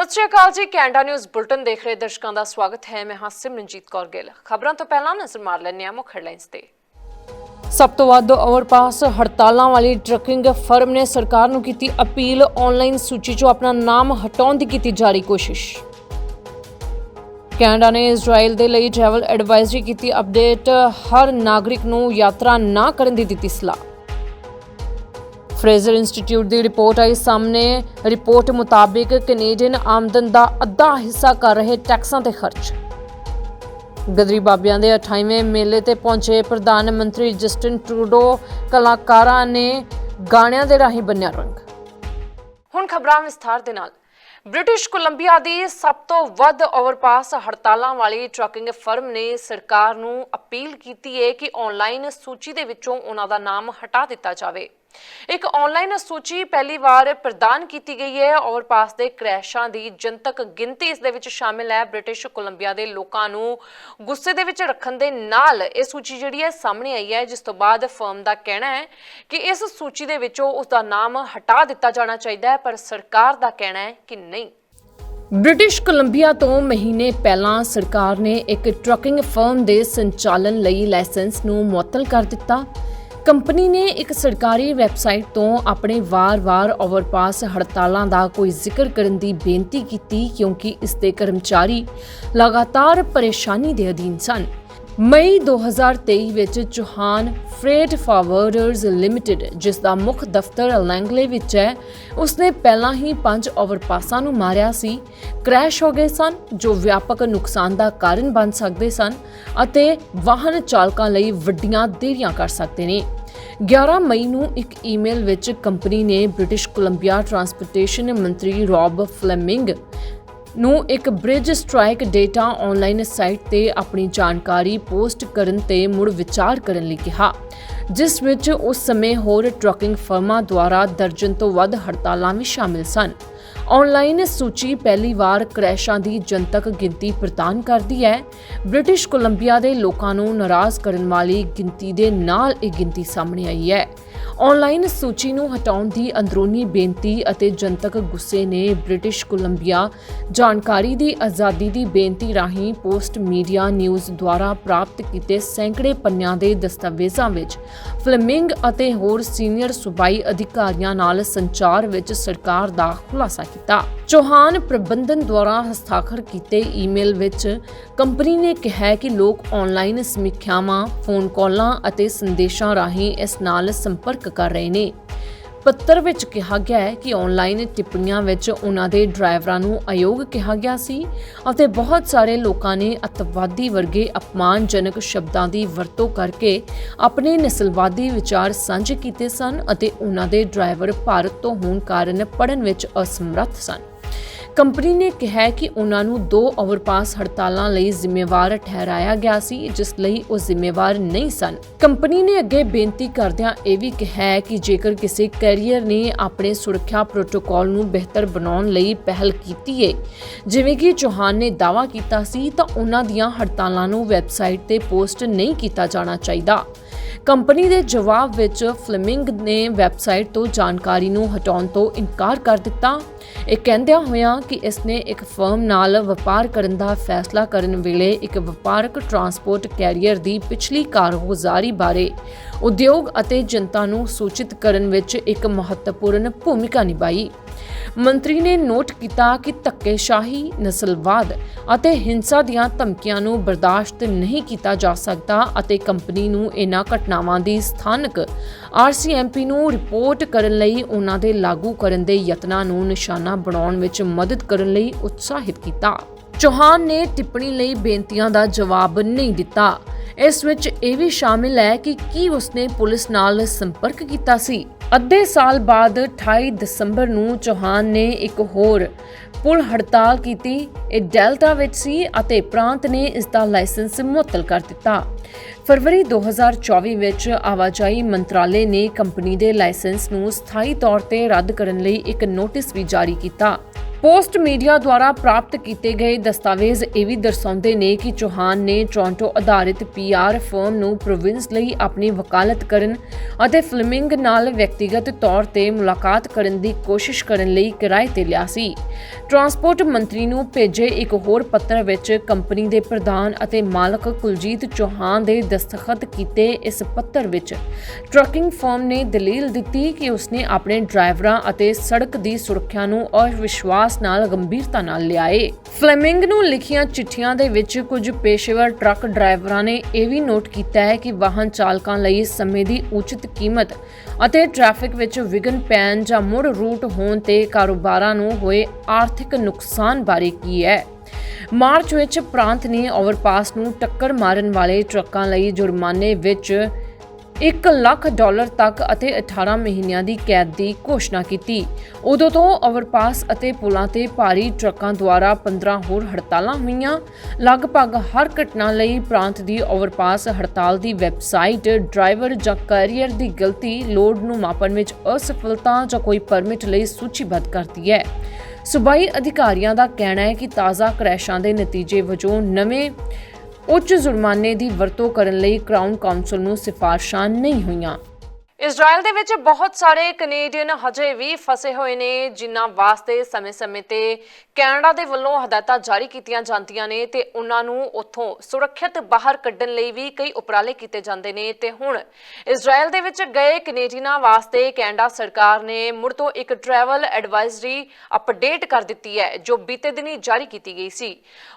ਸਤਿ ਸ਼੍ਰੀ ਅਕਾਲ ਜੀ, Canada news bulletin ਦੇਖ ਰਹੇ ਦਰਸ਼ਕਾਂ ਦਾ ਸਵਾਗਤ ਹੈ। ਮੈਂ ਹਾਂ ਸਿਮਰਨਜੀਤ ਕੌਰ ਗਿੱਲ। ਖਬਰਾਂ ਤੋਂ ਪਹਿਲਾਂ ਨਜ਼ਰ ਮਾਰ ਲੈਂਦੇ ਹਾਂ ਮੁੱਖ ਹੈਡਲਾਈਨਸ ਤੇ। ਸਭ ਤੋਂ ਵੱਧ ਓਵਰਪਾਸ ਹੜਤਾਲਾਂ ਵਾਲੀ ਟਰੱਕਿੰਗ ਫਰਮ ਨੇ ਸਰਕਾਰ ਨੂੰ ਕੀਤੀ ਅਪੀਲ। ਆਨਲਾਈਨ ਸੂਚੀ 'ਚੋਂ ਆਪਣਾ ਨਾਮ ਹਟਾਉਣ ਦੀ ਕੀਤੀ ਜਾਰੀ ਕੋਸ਼ਿਸ਼। ਕੈਨੇਡਾ ਨੇ ਇਜ਼ਰਾਈਲ ਦੇ ਲਈ ਟਰੈਵਲ ਐਡਵਾਈਜ਼ਰੀ ਕੀਤੀ ਅਪਡੇਟ ਹਰ ਨਾਗਰਿਕ ਨੂੰ ਯਾਤਰਾ ਨਾ ਕਰਨ ਦੀ ਦਿੱਤੀ ਸਲਾਹ। ਫਰੇਜ਼ਰ ਇੰਸਟੀਚਿਊਟ ਦੀ ਰਿਪੋਰਟ ਆਈ। ਸਾਹਮਣੇ ਰਿਪੋਰਟ ਮੁਤਾਬਿਕ ਕੈਨੇਡੀਅਨ ਆਮਦਨ ਦਾ ਅੱਧਾ ਹਿੱਸਾ ਕਰ ਰਹੇ ਟੈਕਸਾਂ ਤੇ ਖਰਚ। ਗਦਰੀ ਬਾਬਿਆਂ ਦੇ 28ਵੇਂ ਮੇਲੇ ਤੇ ਪਹੁੰਚੇ ਪ੍ਰਧਾਨ ਮੰਤਰੀ ਜਸਟਿਨ ਟਰੂਡੋ ਕਲਾਕਾਰਾਂ ਨੇ ਗਾਣਿਆਂ ਦੇ ਰਾਹੀਂ ਬੰਨਿਆ ਰੰਗ। ਹੁਣ ਖਬਰਾਂ ਵਿਸਥਾਰ ਦੇ ਨਾਲ। ਬ੍ਰਿਟਿਸ਼ ਕੋਲੰਬੀਆ ਦੀ ਸਭ ਤੋਂ ਵੱਧ ਓਵਰਪਾਸ ਹੜਤਾਲਾਂ ਵਾਲੀ ਟਰੱਕਿੰਗ ਫਰਮ ਨੇ ਸਰਕਾਰ ਨੂੰ ਅਪੀਲ ਕੀਤੀ ਹੈ ਕਿ ਆਨਲਾਈਨ ਸੂਚੀ ਦੇ ਵਿੱਚੋਂ ਉਹਨਾਂ ਦਾ ਨਾਮ ਹਟਾ ਦਿੱਤਾ ਜਾਵੇ। ਇੱਕ ਆਨਲਾਈਨ ਸੂਚੀ ਪਹਿਲੀ ਵਾਰ ਪ੍ਰਦਾਨ ਕੀਤੀ ਗਈ ਹੈ ਓਵਰਪਾਸ ਦੇ ਕ੍ਰੈਸ਼ਾਂ ਦੀ ਜਨਤਕ ਗਿਣਤੀ ਇਸ ਦੇ ਵਿੱਚ ਸ਼ਾਮਿਲ ਹੈ। ਬ੍ਰਿਟਿਸ਼ ਕੋਲੰਬੀਆ ਦੇ ਲੋਕਾਂ ਨੂੰ ਗੁੱਸੇ ਦੇ ਵਿੱਚ ਰੱਖਣ ਦੇ ਨਾਲ ਇਹ ਸੂਚੀ ਜਿਹੜੀ ਹੈ ਸਾਹਮਣੇ ਆਈ ਹੈ, ਜਿਸ ਤੋਂ ਬਾਅਦ ਫਰਮ ਦਾ ਕਹਿਣਾ ਹੈ ਕਿ ਇਸ ਸੂਚੀ ਦੇ ਵਿੱਚੋਂ ਉਸ ਦਾ ਨਾਮ ਹਟਾ ਦਿੱਤਾ ਜਾਣਾ ਚਾਹੀਦਾ ਹੈ, ਪਰ ਸਰਕਾਰ ਦਾ ਕਹਿਣਾ ਹੈ ਕਿ ਨਹੀਂ। ਬ੍ਰਿਟਿਸ਼ ਕੋਲੰਬੀਆ ਤੋਂ ਮਹੀਨੇ ਪਹਿਲਾਂ ਸਰਕਾਰ ਨੇ ਇੱਕ ਟਰੱਕਿੰਗ ਫਰਮ ਦੇ ਸੰਚਾਲਨ ਲਈ ਲਾਇਸੈਂਸ ਨੂੰ ਮੁਅੱਤਲ ਕਰ ਦਿੱਤਾ। ਕੰਪਨੀ ਨੇ ਇੱਕ ਸਰਕਾਰੀ ਵੈਬਸਾਈਟ ਤੋਂ ਆਪਣੇ ਵਾਰ-ਵਾਰ ਓਵਰਪਾਸ ਹੜਤਾਲਾਂ ਦਾ ਕੋਈ ਜ਼ਿਕਰ ਕਰਨ ਦੀ ਬੇਨਤੀ ਕੀਤੀ ਕਿਉਂਕਿ ਇਸ ਦੇ ਕਰਮਚਾਰੀ ਲਗਾਤਾਰ ਪਰੇਸ਼ਾਨੀ ਦੇ ਅਧੀਨ ਸਨ। ਮਈ 2023 ਵਿੱਚ ਚੌਹਾਨ ਫਰੇਟ ਫਾਰਵਰਡਰਜ਼ ਲਿਮਟਿਡ, ਜਿਸ ਦਾ ਮੁੱਖ ਦਫ਼ਤਰ ਲੈਂਗਲੇ ਵਿੱਚ ਹੈ, ਉਸਨੇ ਪਹਿਲਾਂ ਹੀ ਪੰਜ ਓਵਰਪਾਸਾਂ ਨੂੰ ਮਾਰਿਆ ਸੀ। ਕ੍ਰੈਸ਼ ਹੋ ਗਏ ਸਨ, ਜੋ ਵਿਆਪਕ ਨੁਕਸਾਨ ਦਾ ਕਾਰਨ ਬਣ ਸਕਦੇ ਸਨ ਅਤੇ ਵਾਹਨ ਚਾਲਕਾਂ ਲਈ ਵੱਡੀਆਂ ਦੇਰੀਆਂ ਕਰ ਸਕਦੇ ਨੇ। 11 ਮਈ ਨੂੰ ਇੱਕ ਈਮੇਲ ਵਿੱਚ ਕੰਪਨੀ ਨੇ ਬ੍ਰਿਟਿਸ਼ ਕੋਲੰਬੀਆ ਟਰਾਂਸਪੋਰਟੇਸ਼ਨ ਮੰਤਰੀ ਰੌਬ ਫਲੇਮਿੰਗ ਨੂੰ ਇੱਕ bridge strike data online site ਤੇ ਆਪਣੀ ਜਾਣਕਾਰੀ ਪੋਸਟ ਕਰਨ ਤੇ ਮੁੜ ਵਿਚਾਰ ਕਰਨ ਲਈ ਕਿਹਾ, ਜਿਸ ਵਿੱਚ ਉਸ ਸਮੇਂ ਹੋਰ ਟਰੱਕਿੰਗ ਫਰਮਾਂ ਦੁਆਰਾ ਦਰਜਨ ਤੋਂ ਵੱਧ ਹੜਤਾਲਾਂ ਵੀ ਸ਼ਾਮਿਲ ਸਨ। ਆਨਲਾਈਨ ਸੂਚੀ ਪਹਿਲੀ ਵਾਰ ਕ੍ਰੈਸ਼ਾਂ ਦੀ ਜਨਤਕ ਗਿਣਤੀ ਪ੍ਰਦਾਨ ਕਰਦੀ ਹੈ। ਬ੍ਰਿਟਿਸ਼ ਕੋਲੰਬੀਆ ਦੇ ਲੋਕਾਂ ਨੂੰ ਨਾਰਾਜ਼ ਕਰਨ ਵਾਲੀ ਗਿਣਤੀ ਦੇ ਨਾਲ ਇਹ ਗਿਣਤੀ ਸਾਹਮਣੇ ਆਈ ਹੈ। ਆਨਲਾਈਨ ਸੂਚੀ ਨੂੰ ਹਟਾਉਣ ਦੀ ਅੰਦਰੂਨੀ ਬੇਨਤੀ ਅਤੇ ਜਨਤਕ ਗੁੱਸੇ ਨੇ ਬ੍ਰਿਟਿਸ਼ ਕੋਲੰਬੀਆ ਜਾਣਕਾਰੀ ਦੀ ਆਜ਼ਾਦੀ ਦੀ ਬੇਨਤੀ ਰਾਹੀਂ ਪੋਸਟ ਮੀਡੀਆ ਨਿਊਜ਼ ਦੁਆਰਾ ਪ੍ਰਾਪਤ ਕੀਤੇ ਸੈਂਕੜੇ ਪੰਨਿਆਂ ਦੇ ਦਸਤਾਵੇਜ਼ਾਂ ਵਿੱਚ ਫਲੇਮਿੰਗ ਅਤੇ ਹੋਰ ਸੀਨੀਅਰ ਸੂਬਾਈ ਅਧਿਕਾਰੀਆਂ ਨਾਲ ਸੰਚਾਰ ਵਿੱਚ ਸਰਕਾਰ ਦਾ ਖੁਲਾਸਾ ਕੀਤਾ। ਚੌਹਾਨ ਪ੍ਰਬੰਧਨ ਦੁਆਰਾ ਹਸਤਾਖਰ ਕੀਤੇ ਈਮੇਲ ਵਿੱਚ ਕੰਪਨੀ ਨੇ ਕਿਹਾ ਕਿ ਲੋਕ ਆਨਲਾਈਨ ਸਮੀਖਿਆਵਾਂ, ਫੋਨ ਕਾਲਾਂ ਅਤੇ ਸੰਦੇਸ਼ਾਂ ਰਾਹੀਂ ਇਸ ਨਾਲ ਸੰਪਰਕ ਕਰ ਰਹੇ ਨੇ। ਪੱਤਰ ਵਿੱਚ ਕਿਹਾ ਗਿਆ ਹੈ ਕਿ ਆਨਲਾਈਨ ਟਿੱਪਣੀਆਂ ਵਿੱਚ ਉਹਨਾਂ ਦੇ ਡਰਾਈਵਰਾਂ ਨੂੰ ਅਯੋਗ ਕਿਹਾ ਗਿਆ ਸੀ ਅਤੇ ਬਹੁਤ ਸਾਰੇ ਲੋਕਾਂ ਨੇ ਅਤਵਾਦੀ ਵਰਗੇ ਅਪਮਾਨਜਨਕ ਸ਼ਬਦਾਂ ਦੀ ਵਰਤੋਂ ਕਰਕੇ ਆਪਣੇ ਨਸਲਵਾਦੀ ਵਿਚਾਰ ਸਾਂਝੇ ਕੀਤੇ ਸਨ ਅਤੇ ਉਹਨਾਂ ਦੇ ਡਰਾਈਵਰ ਭਾਰਤ ਤੋਂ ਹੋਣ ਕਾਰਨ ਪੜਨ ਵਿੱਚ ਅਸਮਰੱਥ ਸਨ। ਕੰਪਨੀ ਨੇ ਕਿਹਾ ਕਿ ਉਹਨਾਂ ਨੂੰ ਦੋ ਓਵਰਪਾਸ ਹੜਤਾਲਾਂ ਲਈ ਜ਼ਿੰਮੇਵਾਰ ਠਹਿਰਾਇਆ ਗਿਆ ਸੀ, ਜਿਸ ਲਈ ਉਹ ਜ਼ਿੰਮੇਵਾਰ ਨਹੀਂ ਸਨ। ਕੰਪਨੀ ਨੇ ਅੱਗੇ ਬੇਨਤੀ ਕਰਦਿਆਂ ਇਹ ਵੀ ਕਿਹਾ ਕਿ ਜੇਕਰ ਕਿਸੇ ਕੈਰੀਅਰ ਨੇ ਆਪਣੇ ਸੁਰੱਖਿਆ ਪ੍ਰੋਟੋਕਾਲ ਨੂੰ ਬਿਹਤਰ ਬਣਾਉਣ ਲਈ ਪਹਿਲ ਕੀਤੀ ਹੈ ਜਿਵੇਂ ਕਿ ਚੌਹਾਨ ਨੇ ਦਾਅਵਾ ਕੀਤਾ ਸੀ, ਤਾਂ ਉਹਨਾਂ ਦੀਆਂ ਹੜਤਾਲਾਂ ਨੂੰ ਵੈਬਸਾਈਟ ਤੇ ਪੋਸਟ ਨਹੀਂ ਕੀਤਾ ਜਾਣਾ ਚਾਹੀਦਾ। ਕੰਪਨੀ ਦੇ ਜਵਾਬ ਵਿੱਚ ਫਲੇਮਿੰਗ ਨੇ ਵੈਬਸਾਈਟ ਤੋਂ ਜਾਣਕਾਰੀ ਨੂੰ ਹਟਾਉਣ ਤੋਂ ਇਨਕਾਰ ਕਰ ਦਿੱਤਾ। ਇਹ ਕਹਿੰਦਿਆਂ ਹੋਇਆਂ ਕਿ ਇਸ ਨੇ ਇੱਕ ਫਰਮ ਨਾਲ ਵਪਾਰ ਕਰਨ ਦਾ ਫੈਸਲਾ ਕਰਨ ਵੇਲੇ ਇੱਕ ਵਪਾਰਕ ਟਰਾਂਸਪੋਰਟ ਕੈਰੀਅਰ ਦੀ ਪਿਛਲੀ ਕਾਰਗੁਜ਼ਾਰੀ ਬਾਰੇ ਉਦਯੋਗ ਅਤੇ ਜਨਤਾ ਨੂੰ ਸੂਚਿਤ ਕਰਨ ਵਿੱਚ ਇੱਕ ਮਹੱਤਵਪੂਰਨ ਭੂਮਿਕਾ ਨਿਭਾਈ। ਮੰਤਰੀ ਨੇ ਨੋਟ ਕੀਤਾ ਕਿ ਧੱਕੇਸ਼ਾਹੀ, ਨਸਲਵਾਦ ਅਤੇ ਹਿੰਸਾ ਦੀਆਂ ਧਮਕੀਆਂ ਨੂੰ ਬਰਦਾਸ਼ਤ ਨਹੀਂ ਕੀਤਾ ਜਾ ਸਕਦਾ ਅਤੇ ਕੰਪਨੀ ਨੂੰ ਇਹਨਾਂ ਘਟਨਾਵਾਂ ਦੀ ਸਥਾਨਕ ਆਰਸੀਐਮਪੀ ਨੂੰ ਰਿਪੋਰਟ ਕਰਨ ਲਈ ਉਹਨਾਂ ਦੇ ਲਾਗੂ ਕਰਨ ਦੇ ਯਤਨਾਂ ਨੂੰ ਨਿਸ਼ਾਨਾ ਬਣਾਉਣ ਵਿੱਚ ਮਦਦ ਕਰਨ ਲਈ ਉਤਸ਼ਾਹਿਤ ਕੀਤਾ। ਚੌਹਾਨ ਨੇ ਟਿੱਪਣੀ ਲਈ ਬੇਨਤੀਆਂ ਦਾ ਜਵਾਬ ਨਹੀਂ ਦਿੱਤਾ। ਇਸ ਵਿੱਚ ਇਹ ਵੀ ਸ਼ਾਮਿਲ ਹੈ ਕਿ ਕੀ ਉਸਨੇ ਪੁਲਿਸ ਨਾਲ ਸੰਪਰਕ ਕੀਤਾ ਸੀ। ਅੱਧੇ ਸਾਲ ਬਾਅਦ 28 ਦਸੰਬਰ ਨੂੰ ਚੌਹਾਨ ਨੇ ਇੱਕ ਹੋਰ ਪੁਲ ਹੜਤਾਲ ਕੀਤੀ। ਇਹ ਡੈਲਟਾ ਵਿੱਚ ਸੀ ਅਤੇ ਪ੍ਰਾਂਤ ਨੇ ਇਸ ਦਾ ਲਾਇਸੈਂਸ ਮੁਅੱਤਲ ਕਰ ਦਿੱਤਾ। ਫਰਵਰੀ 2024 ਵਿੱਚ ਆਵਾਜਾਈ ਮੰਤਰਾਲੇ ਨੇ ਕੰਪਨੀ ਦੇ ਲਾਇਸੈਂਸ ਨੂੰ ਸਥਾਈ ਤੌਰ ਤੇ ਰੱਦ ਕਰਨ ਲਈ ਇੱਕ ਨੋਟਿਸ ਵੀ ਜਾਰੀ ਕੀਤਾ। ਪੋਸਟ ਮੀਡੀਆ ਦੁਆਰਾ ਪ੍ਰਾਪਤ ਕੀਤੇ ਗਏ ਦਸਤਾਵੇਜ਼ ਇਹ ਵੀ ਦਰਸਾਉਂਦੇ ਨੇ ਕਿ ਚੌਹਾਨ ਨੇ ਟੋਰਾਂਟੋ ਆਧਾਰਿਤ ਪੀਆਰ ਫਰਮ ਨੂੰ ਪ੍ਰੋਵਿੰਸ ਲਈ ਆਪਣੀ ਵਕਾਲਤ ਕਰਨ ਅਤੇ ਫਲੇਮਿੰਗ ਨਾਲ ਵਿਅਕਤੀਗਤ ਤੌਰ ਤੇ ਮੁਲਾਕਾਤ ਕਰਨ ਦੀ ਕੋਸ਼ਿਸ਼ ਕਰਨ ਲਈ ਕਿਰਾਏ ਤੇ ਲਿਆ ਸੀ। ਟਰਾਂਸਪੋਰਟ ਮੰਤਰੀ ਨੂੰ ਭੇਜੇ ਇੱਕ ਹੋਰ ਪੱਤਰ ਵਿੱਚ ਕੰਪਨੀ ਦੇ ਪ੍ਰਧਾਨ ਅਤੇ ਮਾਲਕ ਕੁਲਜੀਤ ਚੌਹਾਨ ਦੇ ਦਸਤਖਤ ਕੀਤੇ ਇਸ ਪੱਤਰ ਵਿੱਚ, ਟਰੱਕਿੰਗ ਫਰਮ ਨੇ ਦਲੀਲ ਦਿੱਤੀ ਕਿ ਉਸਨੇ ਆਪਣੇ ਡਰਾਈਵਰਾਂ ਅਤੇ ਸੜਕ ਦੀ ਸੁਰੱਖਿਆ ਨੂੰ ਅਵਿਸ਼ਵਾਸ ਨਾਲ ਗੰਭੀਰਤਾ ਨਾਲ ਲਿਆ ਫਲੇਮਿੰਗ ਨੂੰ ਲਿਖੀਆਂ ਚਿੱਠੀਆਂ ਦੇ ਵਿੱਚ ਕੁਝ ਪੇਸ਼ੇਵਰ ਟਰੱਕ ਡਰਾਈਵਰਾਂ ਨੇ ਇਹ ਵੀ ਨੋਟ ਕੀਤਾ ਹੈ ਕਿ ਵਾਹਨ ਚਾਲਕਾਂ ਲਈ ਸਮੇਂ ਦੀ ਉਚਿਤ ਕੀਮਤ ਅਤੇ ਟ੍ਰੈਫਿਕ ਵਿੱਚ ਵਿਘਨ ਪੈਣ ਜਾਂ ਮੁੜ ਰੂਟ ਹੋਣ ਤੇ ਕਾਰੋਬਾਰਾਂ ਨੂੰ ਹੋਏ ਆਰਥਿਕ ਨੁਕਸਾਨ ਬਾਰੇ ਕੀ ਹੈ? ਮਾਰਚ ਵਿੱਚ ਪ੍ਰਾਂਤ ਨੇ ਓਵਰਪਾਸ ਨੂੰ ਟੱਕਰ ਮਾਰਨ ਵਾਲੇ ਟਰੱਕਾਂ ਲਈ ਜੁਰਮਾਨੇ ਵਿੱਚ 1 ਲੱਖ ਡਾਲਰ ਤੱਕ ਅਤੇ 18 ਮਹੀਨਿਆਂ ਦੀ ਕੈਦ ਦੀ ਘੋਸ਼ਣਾ ਕੀਤੀ। ਉਦੋਂ ਤੋਂ ਓਵਰਪਾਸ ਅਤੇ ਪੁਲਾਂ ਤੇ ਭਾਰੀ ਟਰੱਕਾਂ ਦੁਆਰਾ 15 ਹੋਰ ਹੜਤਾਲਾਂ ਹੋਈਆਂ। ਲਗਭਗ ਹਰ ਘਟਨਾ ਲਈ ਪ੍ਰਾਂਤ ਦੀ ਓਵਰਪਾਸ ਹੜਤਾਲ ਦੀ ਵੈਬਸਾਈਟ ਡਰਾਈਵਰ ਜਾਂ ਕੈਰੀਅਰ ਦੀ ਗਲਤੀ, ਲੋਡ ਨੂੰ ਮਾਪਣ ਵਿੱਚ ਅਸਫਲਤਾ ਜਾਂ ਕੋਈ ਪਰਮਿਟ ਲਈ ਸੂਚੀਬੱਧ ਕਰਦੀ ਹੈ। ਸੂਬਾਈ ਅਧਿਕਾਰੀਆਂ ਦਾ ਕਹਿਣਾ ਹੈ ਕਿ ਤਾਜ਼ਾ ਕ੍ਰੈਸ਼ਾਂ ਦੇ ਨਤੀਜੇ ਵਜੋਂ ਨਵੇਂ ਉੱਚ ਜੁਰਮਾਨੇ ਦੀ ਵਰਤੋਂ ਕਰਨ ਲਈ ਕਰਾਊਨ ਕਾਉਂਸਲ ਨੂੰ ਸਿਫਾਰਸ਼ਾਂ ਨਹੀਂ ਹੋਈਆਂ। ਇਜ਼ਰਾਈਲ ਦੇ ਵਿੱਚ ਬਹੁਤ ਸਾਰੇ ਕੈਨੇਡੀਅਨ ਹਜੇ ਵੀ ਫਸੇ ਹੋਏ ਨੇ, ਜਿਨ੍ਹਾਂ ਵਾਸਤੇ ਸਮੇਂ-ਸਮੇਂ ਤੇ ਕੈਨੇਡਾ ਦੇ ਵੱਲੋਂ ਹਦਾਇਤਾਂ ਜਾਰੀ ਕੀਤੀਆਂ ਜਾਂਦੀਆਂ ਨੇ ਤੇ ਉਹਨਾਂ ਨੂੰ ਉੱਥੋਂ ਸੁਰੱਖਿਅਤ ਬਾਹਰ ਕੱਢਣ ਲਈ ਵੀ ਕਈ ਉਪਰਾਲੇ ਕੀਤੇ ਜਾਂਦੇ ਨੇ। ਤੇ ਹੁਣ ਇਜ਼ਰਾਈਲ ਦੇ ਵਿੱਚ ਗਏ ਕੈਨੇਡੀਅਨਾਂ ਵਾਸਤੇ ਕੈਨੇਡਾ ਸਰਕਾਰ ਨੇ ਮੁੜ ਤੋਂ ਇੱਕ ਟਰੈਵਲ ਐਡਵਾਈਜ਼ਰੀ ਅਪਡੇਟ ਕਰ ਦਿੱਤੀ ਹੈ, ਜੋ ਬੀਤੇ ਦਿਨੀ ਜਾਰੀ ਕੀਤੀ ਗਈ ਸੀ।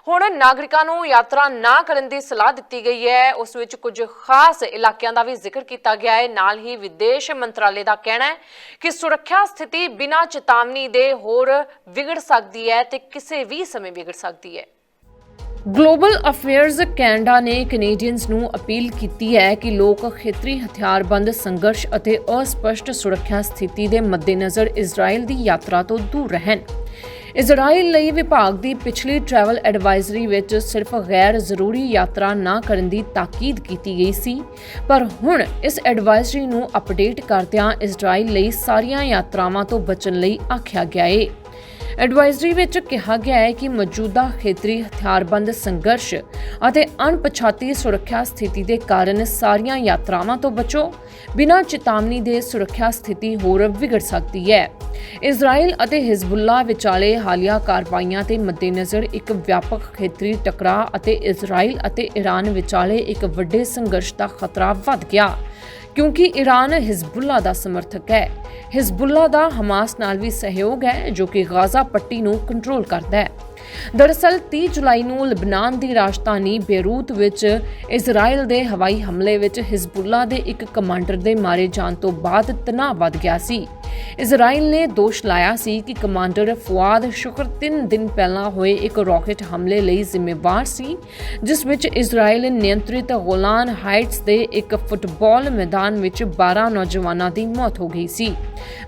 ਹੁਣ ਨਾਗਰਿਕਾਂ ਨੂੰ ਯਾਤਰਾ ਨਾ ਕਰਨ ਦੀ ਸਲਾਹ ਦਿੱਤੀ ਗਈ ਹੈ। ਉਸ ਵਿੱਚ ਕੁਝ ਖਾਸ ਇਲਾਕਿਆਂ ਦਾ ਵੀ ਜ਼ਿਕਰ ਕੀਤਾ ਗਿਆ ਹੈ। ਨਾਲ ਹੀ ਵਿਦੇਸ਼ ਮੰਤਰਾਲੇ ਦਾ ਕਹਿਣਾ ਹੈ ਕਿ ਸੁਰੱਖਿਆ ਸਥਿਤੀ ਬਿਨਾਂ ਚੇਤਾਵਨੀ ਦੇ ਹੋਰ ਵਿਗੜ ਸਕਦੀ ਹੈ ਤੇ ਕਿਸੇ ਵੀ ਸਮੇਂ ਵਿਗੜ ਸਕਦੀ ਹੈ। ਗਲੋਬਲ ਅਫੇਅਰਸ ਕੈਨੇਡਾ ਨੇ ਕੈਨੇਡੀਅਨਸ ਨੂੰ ਅਪੀਲ ਕੀਤੀ ਹੈ ਕਿ ਲੋਕ ਖੇਤਰੀ ਹਥਿਆਰਬੰਦ ਸੰਘਰਸ਼ ਅਤੇ ਅਸਪਸ਼ਟ ਸੁਰੱਖਿਆ ਸਥਿਤੀ ਦੇ ਮੱਦੇਨਜ਼ਰ ਇਜ਼ਰਾਈਲ ਦੀ ਯਾਤਰਾ ਤੋਂ ਦੂਰ ਰਹਿਣ। ਇਜ਼ਰਾਈਲ ਲਈ ਵਿਭਾਗ ਦੀ ਪਿਛਲੀ ਟਰੈਵਲ ਐਡਵਾਈਜ਼ਰੀ ਵਿੱਚ ਸਿਰਫ ਗੈਰ ਜ਼ਰੂਰੀ ਯਾਤਰਾ ਨਾ ਕਰਨ ਦੀ ਤਾਕੀਦ ਕੀਤੀ ਗਈ ਸੀ। ਪਰ ਹੁਣ ਇਸ ਐਡਵਾਈਜ਼ਰੀ ਨੂੰ ਅਪਡੇਟ ਕਰਦਿਆਂ ਇਜ਼ਰਾਈਲ ਲਈ ਸਾਰੀਆਂ ਯਾਤਰਾਵਾਂ ਤੋਂ ਬਚਣ ਲਈ ਆਖਿਆ ਗਿਆ ਹੈ ਐਡਵਾਈਜ਼ਰੀ ਵਿੱਚ ਕਿਹਾ ਗਿਆ ਹੈ ਕਿ ਮੌਜੂਦਾ ਖੇਤਰੀ ਹਥਿਆਰਬੰਦ ਸੰਘਰਸ਼ ਅਤੇ ਅਣਪਛਾਤੀ ਸੁਰੱਖਿਆ ਸਥਿਤੀ ਦੇ ਕਾਰਨ ਸਾਰੀਆਂ ਯਾਤਰਾਵਾਂ ਤੋਂ ਬਚੋ, ਬਿਨਾਂ ਚੇਤਾਵਨੀ ਦੇ ਸੁਰੱਖਿਆ ਸਥਿਤੀ ਹੋਰ ਵਿਗੜ ਸਕਦੀ ਹੈ। ਇਜ਼ਰਾਈਲ ਅਤੇ ਹਿਜ਼ਬੁੱਲਾ ਵਿਚਾਲੇ ਹਾਲੀਆ ਕਾਰਵਾਈਆਂ ਦੇ ਮੱਦੇਨਜ਼ਰ ਇੱਕ ਵਿਆਪਕ ਖੇਤਰੀ ਟਕਰਾਅ ਅਤੇ ਇਜ਼ਰਾਈਲ ਅਤੇ ਈਰਾਨ ਵਿਚਾਲੇ ਇੱਕ ਵੱਡੇ ਸੰਘਰਸ਼ ਦਾ ਖਤਰਾ ਵੱਧ ਗਿਆ। ਕਿਉਂਕਿ ਈਰਾਨ ਹਿਜ਼ਬੁੱਲਾ ਦਾ ਸਮਰਥਕ ਹੈ। ਹਿਜ਼ਬੁੱਲਾ ਦਾ ਹਮਾਸ ਨਾਲ ਵੀ ਸਹਿਯੋਗ ਹੈ, ਜੋ ਕਿ ਗਾਜ਼ਾ ਪੱਟੀ ਨੂੰ ਕੰਟਰੋਲ ਕਰਦਾ ਹੈ। ਦਰਅਸਲ 30 ਜੁਲਾਈ ਨੂੰ ਲਬਨਾਨ ਦੀ ਰਾਜਧਾਨੀ ਬੇਰੂਤ ਵਿੱਚ ਇਜ਼ਰਾਈਲ ਦੇ ਹਵਾਈ ਹਮਲੇ ਵਿੱਚ ਹਿਜ਼ਬੁੱਲਾ ਦੇ ਇੱਕ ਕਮਾਂਡਰ ਦੇ ਮਾਰੇ ਜਾਣ ਤੋਂ ਬਾਅਦ ਤਣਾਅ ਵੱਧ ਗਿਆ ਸੀ। ਇਜ਼ਰਾਈਲ ਨੇ ਦੋਸ਼ ਲਾਇਆ ਸੀ ਕਿ ਕਮਾਂਡਰ ਫੁਆਦ ਸ਼ੁਕਰ 3 ਦਿਨ ਪਹਿਲਾਂ ਹੋਏ ਇੱਕ ਰਾਕੇਟ ਹਮਲੇ ਲਈ ਜ਼ਿੰਮੇਵਾਰ ਸੀ, ਜਿਸ ਵਿੱਚ ਇਜ਼ਰਾਈਲ ਨਿਯੰਤਰਿਤ ਗੋਲਾਨ ਹਾਈਟਸ ਦੇ ਇੱਕ ਫੁੱਟਬਾਲ ਮੈਦਾਨ ਵਿੱਚ 12 ਨੌਜਵਾਨਾਂ ਦੀ ਮੌਤ ਹੋ ਗਈ ਸੀ,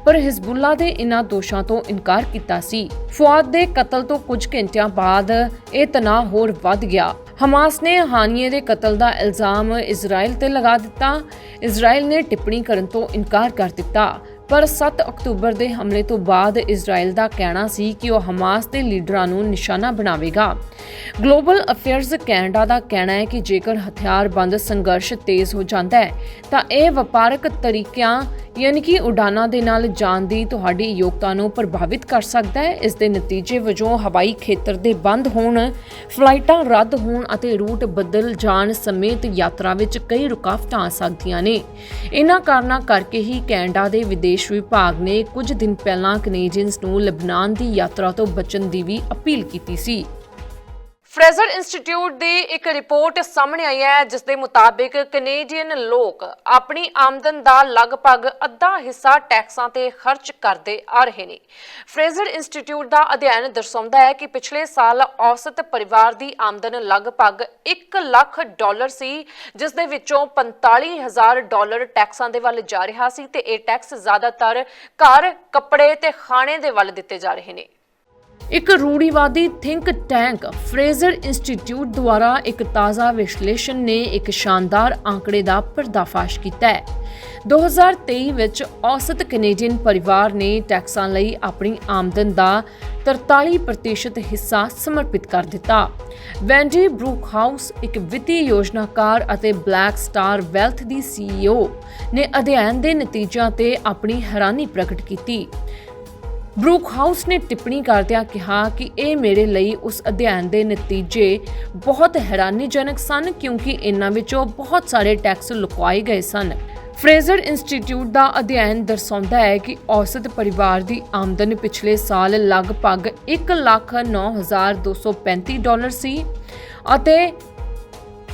ਪਰ ਹਿਜ਼ਬੁੱਲਾ ਦੇ ਇਨ੍ਹਾਂ ਦੋਸ਼ਾਂ ਤੋਂ ਇਨਕਾਰ ਕੀਤਾ ਸੀ। ਫੁਆਦ ਦੇ ਕਤਲ ਤੋਂ ਕੁਝ ਘੰਟਿਆਂ ਬਾਅਦ ਇਹ ਤਣਾਅ ਹੋਰ ਵੱਧ ਗਿਆ। ਹਮਾਸ ਨੇ ਹਾਨੀਏ ਦੇ ਕਤਲ ਦਾ ਇਲਜ਼ਾਮ ਇਜ਼ਰਾਈਲ ਤੇ ਲਗਾ ਦਿੱਤਾ। ਇਜ਼ਰਾਈਲ ਨੇ ਟਿੱਪਣੀ ਕਰਨ ਤੋਂ ਇਨਕਾਰ ਕਰ ਦਿੱਤਾ। ਪਰ 7 ਅਕਤੂਬਰ ਦੇ ਹਮਲੇ ਤੋਂ ਬਾਅਦ ਇਜ਼ਰਾਈਲ ਦਾ ਕਹਿਣਾ ਸੀ ਕਿ ਉਹ ਹਮਾਸ ਦੇ ਲੀਡਰਾਂ ਨੂੰ ਨਿਸ਼ਾਨਾ ਬਣਾਵੇਗਾ। ਗਲੋਬਲ ਅਫੇਅਰਸ ਕੈਨੇਡਾ ਦਾ ਕਹਿਣਾ ਹੈ ਕਿ ਜੇਕਰ ਹਥਿਆਰਬੰਦ ਸੰਘਰਸ਼ ਤੇਜ਼ ਹੋ ਜਾਂਦਾ ਹੈ, ਤਾਂ ਇਹ ਵਪਾਰਕ ਤਰੀਕਿਆਂ ਯਾਨੀ ਕਿ ਉਡਾਨਾਂ ਦੇ ਨਾਲ ਜਾਣ ਦੀ ਤੁਹਾਡੀ ਯੋਗਤਾ ਨੂੰ ਪ੍ਰਭਾਵਿਤ ਕਰ ਸਕਦਾ ਹੈ। ਇਸ ਦੇ ਨਤੀਜੇ ਵਜੋਂ ਹਵਾਈ ਖੇਤਰ ਦੇ ਬੰਦ ਹੋਣ, ਫਲਾਈਟਾਂ ਰੱਦ ਹੋਣ ਅਤੇ ਰੂਟ ਬਦਲ ਜਾਣ ਸਮੇਤ ਯਾਤਰਾ ਵਿੱਚ ਕਈ ਰੁਕਾਵਟਾਂ ਆ ਸਕਦੀਆਂ ਨੇ। ਇਹਨਾਂ ਕਾਰਨਾਂ ਕਰਕੇ ਹੀ ਕੈਨੇਡਾ ਦੇ ਵਿਦੇਸ਼ ਵਿਭਾਗ ਨੇ ਕੁਝ ਦਿਨ ਪਹਿਲਾਂ ਕੈਨੇਡੀਅਨਸ ਨੂੰ ਲਬਨਾਨ ਦੀ ਯਾਤਰਾ ਤੋਂ ਬਚਣ ਦੀ ਵੀ ਅਪੀਲ ਕੀਤੀ ਸੀ। ਫਰੇਜ਼ਰ ਇੰਸਟੀਚਿਊਟ ਦੀ ਇੱਕ ਰਿਪੋਰਟ ਸਾਹਮਣੇ ਆਈ ਹੈ, ਜਿਸ ਦੇ ਮੁਤਾਬਿਕ ਕੈਨੇਡੀਅਨ ਲੋਕ ਆਪਣੀ ਆਮਦਨ ਦਾ ਲਗਭਗ ਅੱਧਾ ਹਿੱਸਾ ਟੈਕਸਾਂ ਤੇ ਖਰਚ ਕਰਦੇ ਆ ਰਹੇ ਨੇ। ਫਰੇਜ਼ਰ ਇੰਸਟੀਚਿਊਟ ਦਾ ਅਧਿਐਨ ਦਰਸਾਉਂਦਾ ਹੈ ਕਿ ਪਿਛਲੇ ਸਾਲ ਔਸਤ ਪਰਿਵਾਰ ਦੀ ਆਮਦਨ ਲਗਭਗ 1 ਲੱਖ ਡਾਲਰ ਸੀ, ਜਿਸ ਦੇ ਵਿੱਚੋਂ 45000 ਡਾਲਰ ਟੈਕਸਾਂ ਦੇ ਵੱਲ ਜਾ ਰਿਹਾ ਸੀ ਤੇ ਇਹ ਟੈਕਸ ਜ਼ਿਆਦਾਤਰ ਘਰ, ਕੱਪੜੇ ਤੇ ਖਾਣੇ ਦੇ ਵੱਲ ਦਿੱਤੇ ਜਾ ਰਹੇ ਨੇ। ਇੱਕ ਰੂੜੀਵਾਦੀ ਥਿੰਕ ਟੈਂਕ ਫਰੇਜ਼ਰ ਇੰਸਟੀਚਿਊਟ ਦੁਆਰਾ ਇੱਕ ਤਾਜ਼ਾ ਵਿਸ਼ਲੇਸ਼ਣ ਨੇ ਇੱਕ ਸ਼ਾਨਦਾਰ ਆંકੜੇ ਦਾ ਪਰਦਾਫਾਸ਼ ਕੀਤਾ ਹੈ। 2023 ਵਿੱਚ ਔਸਤ ਕੈਨੇਡੀਅਨ ਪਰਿਵਾਰ ਨੇ ਟੈਕਸਾਂ ਲਈ ਆਪਣੀ ਆਮਦਨ ਦਾ 43% ਹਿੱਸਾ ਸਮਰਪਿਤ ਕਰ ਦਿੱਤਾ। ਵੈਂਡੀ ਬਰੂਕਹਾਊਸ ਇੱਕ ਵਿੱਤੀ ਯੋਜਨਾਕਾਰ ਅਤੇ ਬਲੈਕ ਸਟਾਰ ਵੈਲਥ ਦੀ ਸੀਈਓ ਨੇ ਅਧਿਐਨ ਦੇ ਨਤੀਜਿਆਂ ਤੇ ਆਪਣੀ ਹੈਰਾਨੀ ਪ੍ਰਗਟ ਕੀਤੀ। ਬਰੂਕ ਹਾਊਸ ਨੇ ਟਿੱਪਣੀ ਕਰਦਿਆਂ ਕਿਹਾ ਕਿ ਇਹ ਮੇਰੇ ਲਈ ਉਸ ਅਧਿਐਨ ਦੇ ਨਤੀਜੇ ਬਹੁਤ ਹੈਰਾਨੀਜਨਕ ਸਨ ਕਿਉਂਕਿ ਇਨ੍ਹਾਂ ਵਿੱਚੋਂ ਬਹੁਤ ਸਾਰੇ ਟੈਕਸ ਲੁਕਵਾਏ ਗਏ ਸਨ। ਫਰੇਜ਼ਰ ਇੰਸਟੀਚਿਊਟ ਦਾ ਅਧਿਐਨ ਦਰਸਾਉਂਦਾ ਹੈ ਕਿ ਔਸਤ ਪਰਿਵਾਰ ਦੀ ਆਮਦਨ ਪਿਛਲੇ ਸਾਲ ਲਗਭਗ 1,09,235 ਡਾਲਰ ਸੀ ਅਤੇ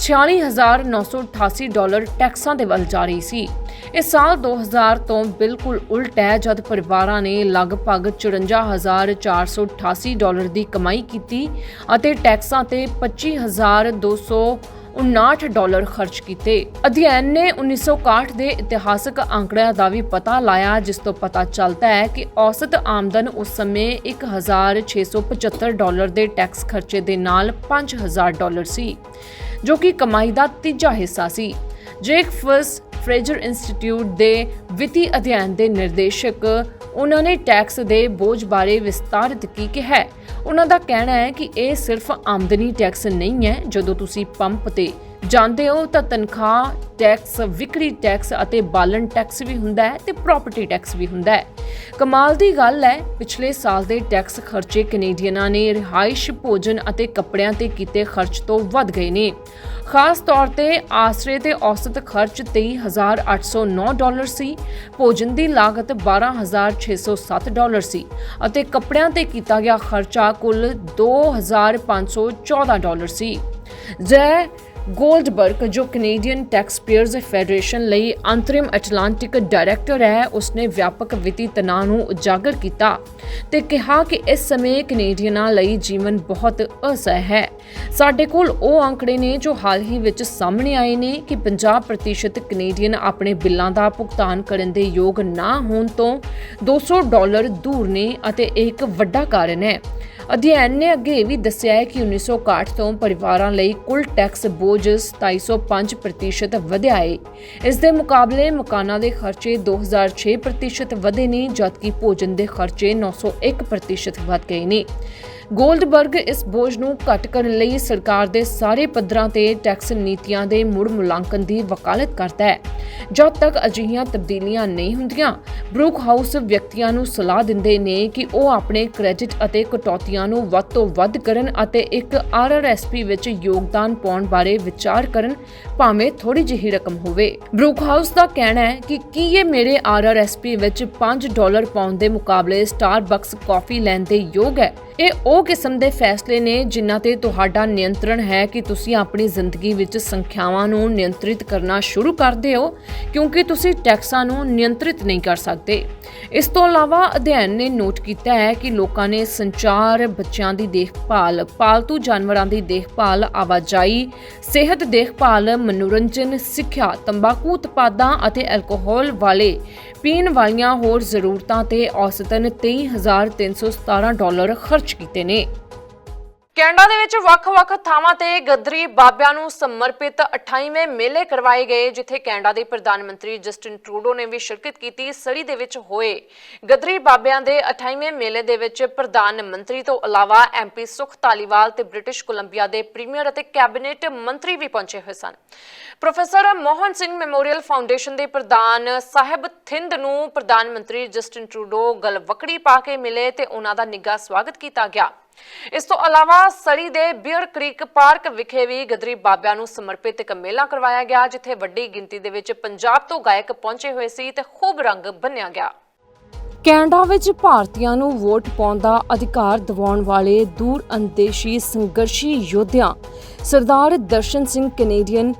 46988 ਡਾਲਰ ਟੈਕਸਾਂ ਦੇ ਵੱਲ ਜਾ ਰਹੀ ਸੀ। ਇਹ ਸਾਲ 2000 ਤੋਂ ਬਿਲਕੁਲ ਉਲਟ ਹੈ, ਜਦ ਪਰਿਵਾਰਾਂ ਨੇ ਲਗਭਗ 54488 ਡਾਲਰ ਦੀ ਕਮਾਈ ਕੀਤੀ ਅਤੇ ਟੈਕਸਾਂ ਤੇ 25259 ਡਾਲਰ ਖਰਚ ਕੀਤੇ। ਅਧਿਐਨ ਨੇ 1961 ਦੇ ਇਤਿਹਾਸਕ ਅੰਕੜਿਆਂ ਦਾ ਵੀ ਪਤਾ ਲਾਇਆ, ਜਿਸ ਤੋਂ ਪਤਾ ਚੱਲਦਾ ਹੈ ਕਿ ਔਸਤ ਆਮਦਨ ਉਸ ਸਮੇਂ 1675 ਡਾਲਰ ਦੇ ਟੈਕਸ ਖਰਚੇ ਦੇ ਨਾਲ 5000 ਡਾਲਰ ਸੀ। ਜੋ ਕਿ ਕਮਾਈ ਦਾ ਤੀਜਾ ਹਿੱਸਾ ਸੀ। ਜੇਕ ਫਸ ਫਰੇਜਰ ਇੰਸਟੀਚਿਊਟ ਦੇ ਵਿੱਤੀ ਅਧਿਐਨ ਦੇ ਨਿਰਦੇਸ਼ਕ, ਉਹਨਾਂ ਨੇ ਟੈਕਸ ਦੇ ਬੋਝ ਬਾਰੇ ਵਿਸਤਾਰਿਤ ਕੀ ਕਿਹਾ ਹੈ। ਉਹਨਾਂ ਦਾ ਕਹਿਣਾ ਹੈ ਕਿ ਇਹ ਸਿਰਫ ਆਮਦਨੀ ਟੈਕਸ ਨਹੀਂ ਹੈ, ਜਦੋਂ ਤੁਸੀਂ ਪੰਪ ਤੇ ਜਾਂਦੇ ਹੋ ਤਾਂ ਤਨਖਾਹ ਟੈਕਸ ਵਿਕਰੀ ਟੈਕਸ ਅਤੇ ਬਾਲਣ ਟੈਕਸ ਵੀ ਹੁੰਦਾ ਹੈ ਤੇ ਪ੍ਰਾਪਰਟੀ ਟੈਕਸ ਵੀ ਹੁੰਦਾ ਹੈ। ਕਮਾਲ ਦੀ ਗੱਲ ਹੈ, ਪਿਛਲੇ ਸਾਲ ਦੇ ਟੈਕਸ ਖਰਚੇ ਕੈਨੇਡੀਅਨਾਂ ਨੇ ਰਿਹਾਇਸ਼ ਭੋਜਨ ਅਤੇ ਕੱਪੜਿਆਂ ਤੇ ਕੀਤੇ ਖਰਚ ਤੋਂ ਵੱਧ ਗਏ ਨੇ। ਖਾਸ ਤੌਰ ਤੇ ਆਸਰੇ ਤੇ ਔਸਤ ਖਰਚ 23809 ਡਾਲਰ ਸੀ, ਭੋਜਨ ਦੀ ਲਾਗਤ 12607 ਡਾਲਰ ਸੀ ਅਤੇ ਕੱਪੜਿਆਂ ਤੇ ਕੀਤਾ ਗਿਆ ਖਰਚਾ ਕੁੱਲ 2514 ਡਾਲਰ ਸੀ। ਜੈ ਗੋਲਡਬਰਗ, ਜੋ ਕੈਨੇਡੀਅਨ ਟੈਕਸਪੇਅਰਜ਼ ਫੈਡਰੇਸ਼ਨ ਲਈ ਅੰਤਰਿਮ ਐਟਲਾਂਟਿਕ ਡਾਇਰੈਕਟਰ ਹੈ, ਉਸਨੇ ਵਿਆਪਕ ਵਿੱਤੀ ਤਣਾਅ ਨੂੰ ਉਜਾਗਰ ਕੀਤਾ ਤੇ ਕਿਹਾ ਕਿ ਇਸ ਸਮੇਂ ਕੈਨੇਡੀਅਨਾਂ ਲਈ ਜੀਵਨ ਬਹੁਤ ਅਸਹਿ ਹੈ। ਸਾਡੇ ਕੋਲ ਉਹ ਅੰਕੜੇ ਨੇ ਜੋ ਹਾਲ ਹੀ ਵਿੱਚ ਸਾਹਮਣੇ ਆਏ ਨੇ ਕਿ 50% ਕੈਨੇਡੀਅਨ ਆਪਣੇ ਬਿੱਲਾਂ ਦਾ ਭੁਗਤਾਨ ਕਰਨ ਦੇ ਯੋਗ ਨਾ ਹੋਣ ਤੋਂ 200 ਡਾਲਰ ਦੂਰ ਨੇ ਅਤੇ ਇਹ ਇੱਕ ਵੱਡਾ ਕਾਰਨ ਹੈ। ਅਧਿਐਨ ਨੇ ਅੱਗੇ ਇਹ ਵੀ ਦੱਸਿਆ ਹੈ ਕਿ 1961 ਤੋਂ ਪਰਿਵਾਰਾਂ ਲਈ ਕੁੱਲ ਟੈਕਸ ਬੋਝ 2705% ਵਧਿਆ ਹੈ ਇਸ ਦੇ ਮੁਕਾਬਲੇ ਮਕਾਨਾਂ ਦੇ ਖਰਚੇ 2006% ਵਧੇ ਨੇ, ਜਦਕਿ ਭੋਜਨ ਦੇ ਖਰਚੇ 901% ਵਧ ਗਏ ਨੇ। ਗੋਲਡਬਰਗ ਇਸ ਬੋਝ ਨੂੰ ਘੱਟ ਕਰਨ ਲਈ ਸਰਕਾਰ ਦੇ ਸਾਰੇ ਪੱਧਰਾਂ ਤੇ ਟੈਕਸ ਨੀਤੀਆਂ ਦੇ ਮੁੜ ਮੁਲਾਂਕਣ ਦੀ ਵਕਾਲਤ ਕਰਦਾ ਹੈ। ਜਦ ਤੱਕ ਅਜਿਹੀਆਂ ਤਬਦੀਲੀਆਂ ਨਹੀਂ ਹੁੰਦੀਆਂ, ਬਰੂਕ ਹਾਊਸ ਵਿਅਕਤੀਆਂ ਨੂੰ ਸਲਾਹ ਦਿੰਦੇ ਨੇ ਕਿ ਉਹ ਆਪਣੇ ਕ੍ਰੈਡਿਟ ਅਤੇ ਕਟੌਤੀਆਂ ਨੂੰ ਵੱਧ ਤੋਂ ਵੱਧ ਕਰਨ ਅਤੇ ਇੱਕ ਆਰਆਰਐਸਪੀ ਵਿੱਚ ਯੋਗਦਾਨ ਪਾਉਣ ਬਾਰੇ ਵਿਚਾਰ ਕਰਨ, ਭਾਵੇਂ ਥੋੜੀ ਜਿਹੀ ਰਕਮ ਹੋਵੇ। ਬਰੂਕ ਹਾਊਸ ਦਾ ਕਹਿਣਾ ਹੈ ਕਿ ਕੀ ਇਹ ਮੇਰੇ ਆਰਆਰਐਸਪੀ ਵਿੱਚ 5 ਡਾਲਰ ਪਾਉਣ ਦੇ ਮੁਕਾਬਲੇ ਸਟਾਰਬਕਸ ਕਾਫੀ ਲੈਣ ਦੇ ਯੋਗ ਹੈ? ਇਹ ਉਹ ਕਿਸਮ ਦੇ ਫੈਸਲੇ ਨੇ ਜਿਨ੍ਹਾਂ ਤੇ ਤੁਹਾਡਾ ਨਿਯੰਤਰਣ ਹੈ ਕਿ ਤੁਸੀਂ ਆਪਣੀ ਜ਼ਿੰਦਗੀ ਵਿੱਚ ਸੰਖਿਆਵਾਂ ਨੂੰ ਨਿਯੰਤਰਿਤ ਕਰਨਾ ਸ਼ੁਰੂ ਕਰਦੇ ਹੋ, ਕਿਉਂਕਿ ਤੁਸੀਂ ਟੈਕਸਾਂ ਨੂੰ ਨਿਯੰਤਰਿਤ ਨਹੀਂ ਕਰ ਸਕਦੇ। ਇਸ ਤੋਂ ਇਲਾਵਾ ਅਧਿਐਨ ਨੇ ਨੋਟ ਕੀਤਾ ਹੈ ਕਿ ਲੋਕਾਂ ਨੇ ਸੰਚਾਰ, ਬੱਚਿਆਂ ਦੀ ਦੇਖਭਾਲ, ਪਾਲਤੂ ਜਾਨਵਰਾਂ ਦੀ ਦੇਖਭਾਲ, ਆਵਾਜਾਈ, ਸਿਹਤ ਦੇਖਭਾਲ, ਮਨੋਰੰਜਨ, ਸਿੱਖਿਆ, ਤੰਬਾਕੂ ਉਤਪਾਦਾਂ ਅਤੇ ਐਲਕੋਹਲ ਵਾਲੇ ਪੀਣ ਵਾਲੀਆਂ ਹੋਰ ਜ਼ਰੂਰਤਾਂ ਤੇ ਔਸਤਨ 23317 ਡਾਲਰ ਖਰਚ ਕੀਤੇ ਨੇ। ਕੈਨੇਡਾ ਦੇ ਵਿੱਚ ਵੱਖ-ਵੱਖ ਥਾਵਾਂ ਤੇ ਗੱਦਰੀ ਬਾਬਿਆਂ ਨੂੰ ਸਮਰਪਿਤ 28ਵੇਂ ਮੇਲੇ ਕਰਵਾਏ ਗਏ, ਜਿੱਥੇ ਕੈਨੇਡਾ ਦੇ ਪ੍ਰਧਾਨ ਮੰਤਰੀ ਜਸਟਿਨ ਟਰੂਡੋ ਨੇ ਵੀ ਸ਼ਿਰਕਤ ਕੀਤੀ ਸੜੀ ਦੇ ਵਿੱਚ ਹੋਏ। ਗੱਦਰੀ ਬਾਬਿਆਂ ਦੇ 28ਵੇਂ ਮੇਲੇ ਦੇ ਵਿੱਚ ਪ੍ਰਧਾਨ ਮੰਤਰੀ ਤੋਂ ਇਲਾਵਾ ਐਮਪੀ ਸੁਖ ਧਾਲੀਵਾਲ ਤੇ ਬ੍ਰਿਟਿਸ਼ ਕੋਲੰਬੀਆ ਦੇ ਪ੍ਰੀਮੀਅਰ ਅਤੇ ਕੈਬਨਿਟ ਮੰਤਰੀ ਵੀ ਪਹੁੰਚੇ ਹੋਏ ਸਨ। Professor Mohan Singh memorial foundation ਦੇ ਪ੍ਰਧਾਨ ਸਾਹਿਬ ਥਿੰਦ ਨੂੰ ਪ੍ਰਧਾਨ ਮੰਤਰੀ ਜਸਟਿਨ ਟਰੂਡੋ ਗਲਵਕੜੀ ਪਾ ਕੇ ਮਿਲੇ ਤੇ ਉਹਨਾਂ ਦਾ ਨਿੱਘਾ ਸਵਾਗਤ ਕੀਤਾ ਗਿਆ। ਇਸ ਤੋਂ ਇਲਾਵਾ ਸਰੀ ਦੇ ਬੀਅਰ ਕ੍ਰੀਕ ਪਾਰਕ ਵਿਖੇ ਵੀ ਗਦਰੀ ਬਾਬਿਆਂ ਨੂੰ ਸਮਰਪਿਤ ਇੱਕ ਮੇਲਾ ਕਰਵਾਇਆ ਗਿਆ, ਜਿੱਥੇ ਵੱਡੀ ਗਿਣਤੀ ਦੇ ਵਿੱਚ ਪੰਜਾਬ ਤੋਂ ਗਾਇਕ ਪਹੁੰਚੇ ਹੋਏ ਸੀ ਤੇ ਖੂਬ ਰੰਗ ਬੰਨਿਆ ਗਿਆ। ਕੈਨੇਡਾ ਵਿੱਚ ਭਾਰਤੀਆਂ ਨੂੰ ਵੋਟ ਪਾਉਣ ਦਾ ਅਧਿਕਾਰ ਦਿਵਾਉਣ ਵਾਲੇ ਦੂਰ ਅੰਦੇਸ਼ੀ ਸੰਘਰਸ਼ੀ ਯੋਧਿਆਂ, Sardar Darshan Singh Canadian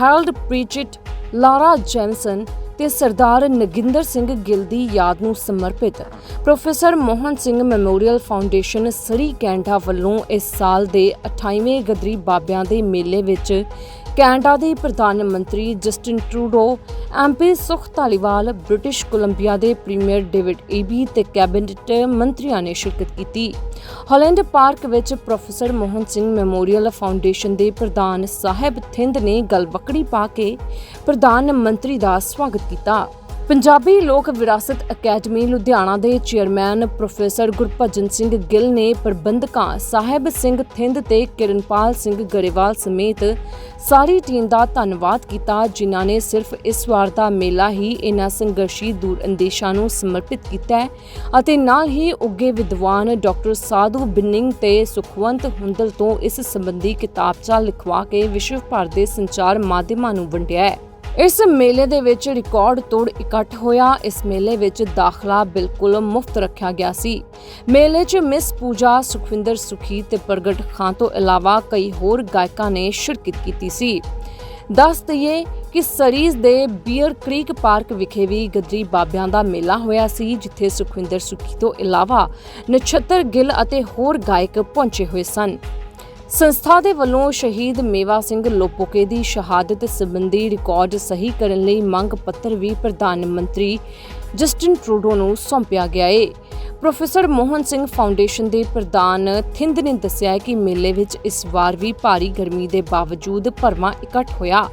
Harold Pritchett, Laura Jensen ਤੇ ਸਰਦਾਰ ਨਗਿੰਦਰ ਸਿੰਘ ਗਿੱਲ ਦੀ ਯਾਦ ਨੂੰ ਸਮਰਪਿਤ professor Mohan Singh memorial foundation Surrey Canada ਵੱਲੋਂ ਇਸ ਸਾਲ ਦੇ 28ਵੇਂ ਗਦਰੀ ਬਾਬਿਆਂ ਦੇ ਮੇਲੇ ਵਿੱਚ ਕੈਨੇਡਾ ਦੇ ਪ੍ਰਧਾਨ ਮੰਤਰੀ Justin Trudeau MP Sukh Dhaliwal, British Columbia ਦੇ ਪ੍ਰੀਮੀਅਰ ਡੇਵਿਡ ਏਬੀ ਤੇ ਕੈਬਨਿਟ ਮੰਤਰੀਆਂ ਨੇ ਸ਼ਿਰਕਤ ਕੀਤੀ। ਹਾਲੈਂਡ ਪਾਰਕ ਵਿੱਚ professor Mohan Singh memorial foundation ਦੇ ਪ੍ਰਧਾਨ ਸਾਹਿਬ ਥਿੰਦ ਨੇ ਗਲਵਕੜੀ ਪਾ ਕੇ ਪ੍ਰਧਾਨ ਮੰਤਰੀ ਦਾ ਸਵਾਗਤ ਕੀਤਾ। ਪੰਜਾਬੀ ਲੋਕ ਵਿਰਾਸਤ ਅਕੈਡਮੀ ਲੁਧਿਆਣਾ ਦੇ ਚੇਅਰਮੈਨ ਪ੍ਰੋਫੈਸਰ ਗੁਰਭਜਨ ਸਿੰਘ ਗਿੱਲ ਨੇ ਪ੍ਰਬੰਧਕਾਂ ਸਾਹਿਬ ਸਿੰਘ ਥਿੰਦ ਤੇ ਕਿਰਨਪਾਲ ਸਿੰਘ ਗਰੇਵਾਲ ਸਮੇਤ ਸਾਰੀ ਟੀਮ ਦਾ ਧੰਨਵਾਦ ਕੀਤਾ, ਜਿਨ੍ਹਾਂ ਨੇ ਸਿਰਫ ਇਸ ਵਾਰ ਦਾ ਮੇਲਾ ਹੀ ਇਹਨਾਂ ਸੰਘਰਸ਼ੀ ਦੂਰ ਅੰਦੇਸ਼ਾਂ ਨੂੰ ਸਮਰਪਿਤ ਕੀਤਾ ਹੈ ਅਤੇ ਨਾਲ ਹੀ ਉੱਗੇ ਵਿਦਵਾਨ ਡਾਕਟਰ ਸਾਧੂ ਬਿੰਨਿੰਗ ਤੇ ਸੁਖਵੰਤ ਹੁੰਦਲ ਤੋਂ ਇਸ ਸੰਬੰਧੀ ਕਿਤਾਬਚਾ ਲਿਖਵਾ ਕੇ ਵਿਸ਼ਵ ਭਰ ਦੇ ਸੰਚਾਰ ਮਾਧਿਅਮਾਂ ਨੂੰ ਵੰਡਿਆ ਹੈ। ਇਸ ਮੇਲੇ ਦੇ ਵਿੱਚ ਰਿਕਾਰਡ ਤੋੜ ਇਕੱਠ ਹੋਇਆ। ਇਸ ਮੇਲੇ ਵਿੱਚ ਦਾਖਲਾ ਬਿਲਕੁਲ ਮੁਫਤ ਰੱਖਿਆ ਗਿਆ ਸੀ। ਮੇਲੇ 'ਚ ਮਿਸ ਪੂਜਾ, ਸੁਖਵਿੰਦਰ ਸੁਖੀ ਤੇ ਪ੍ਰਗਟ ਖਾਨ ਤੋਂ ਇਲਾਵਾ ਕਈ ਹੋਰ ਗਾਇਕਾਂ ਨੇ ਸ਼ਿਰਕਤ ਕੀਤੀ ਸੀ। ਦੱਸ ਦਈਏ ਕਿ ਸਰੀਜ਼ ਦੇ ਬੀਅਰ ਕ੍ਰੀਕ ਪਾਰਕ ਵਿਖੇ ਵੀ ਗੱਦਰੀ ਬਾਬਿਆਂ ਦਾ ਮੇਲਾ ਹੋਇਆ ਸੀ, ਜਿੱਥੇ ਸੁਖਵਿੰਦਰ ਸੁਖੀ ਤੋਂ ਇਲਾਵਾ ਨਛੱਤਰ ਗਿੱਲ ਅਤੇ ਹੋਰ ਗਾਇਕ ਪਹੁੰਚੇ ਹੋਏ ਸਨ। ਸੰਸਥਾ ਦੇ ਵੱਲੋਂ ਸ਼ਹੀਦ ਮੇਵਾ ਸਿੰਘ ਲੋਪੋਕੇ ਦੀ ਸ਼ਹਾਦਤ ਸੰਬੰਧੀ ਰਿਕਾਰਡ ਸਹੀ ਕਰਨ ਲਈ ਮੰਗ ਪੱਤਰ ਵੀ ਪ੍ਰਧਾਨ ਮੰਤਰੀ ਜਸਟਿਨ ਟਰੂਡੋ ਨੂੰ ਸੌਂਪਿਆ ਗਿਆ ਹੈ ਪ੍ਰੋਫੈਸਰ ਮੋਹਨ ਸਿੰਘ ਫਾਊਂਡੇਸ਼ਨ ਦੇ ਪ੍ਰਧਾਨ ਥਿੰਦ ਨੇ ਦੱਸਿਆ ਕਿ ਮੇਲੇ ਵਿੱਚ ਇਸ ਵਾਰ ਵੀ ਭਾਰੀ ਗਰਮੀ ਦੇ ਬਾਵਜੂਦ ਭਰਮਾ ਇਕੱਠ ਹੋਇਆ।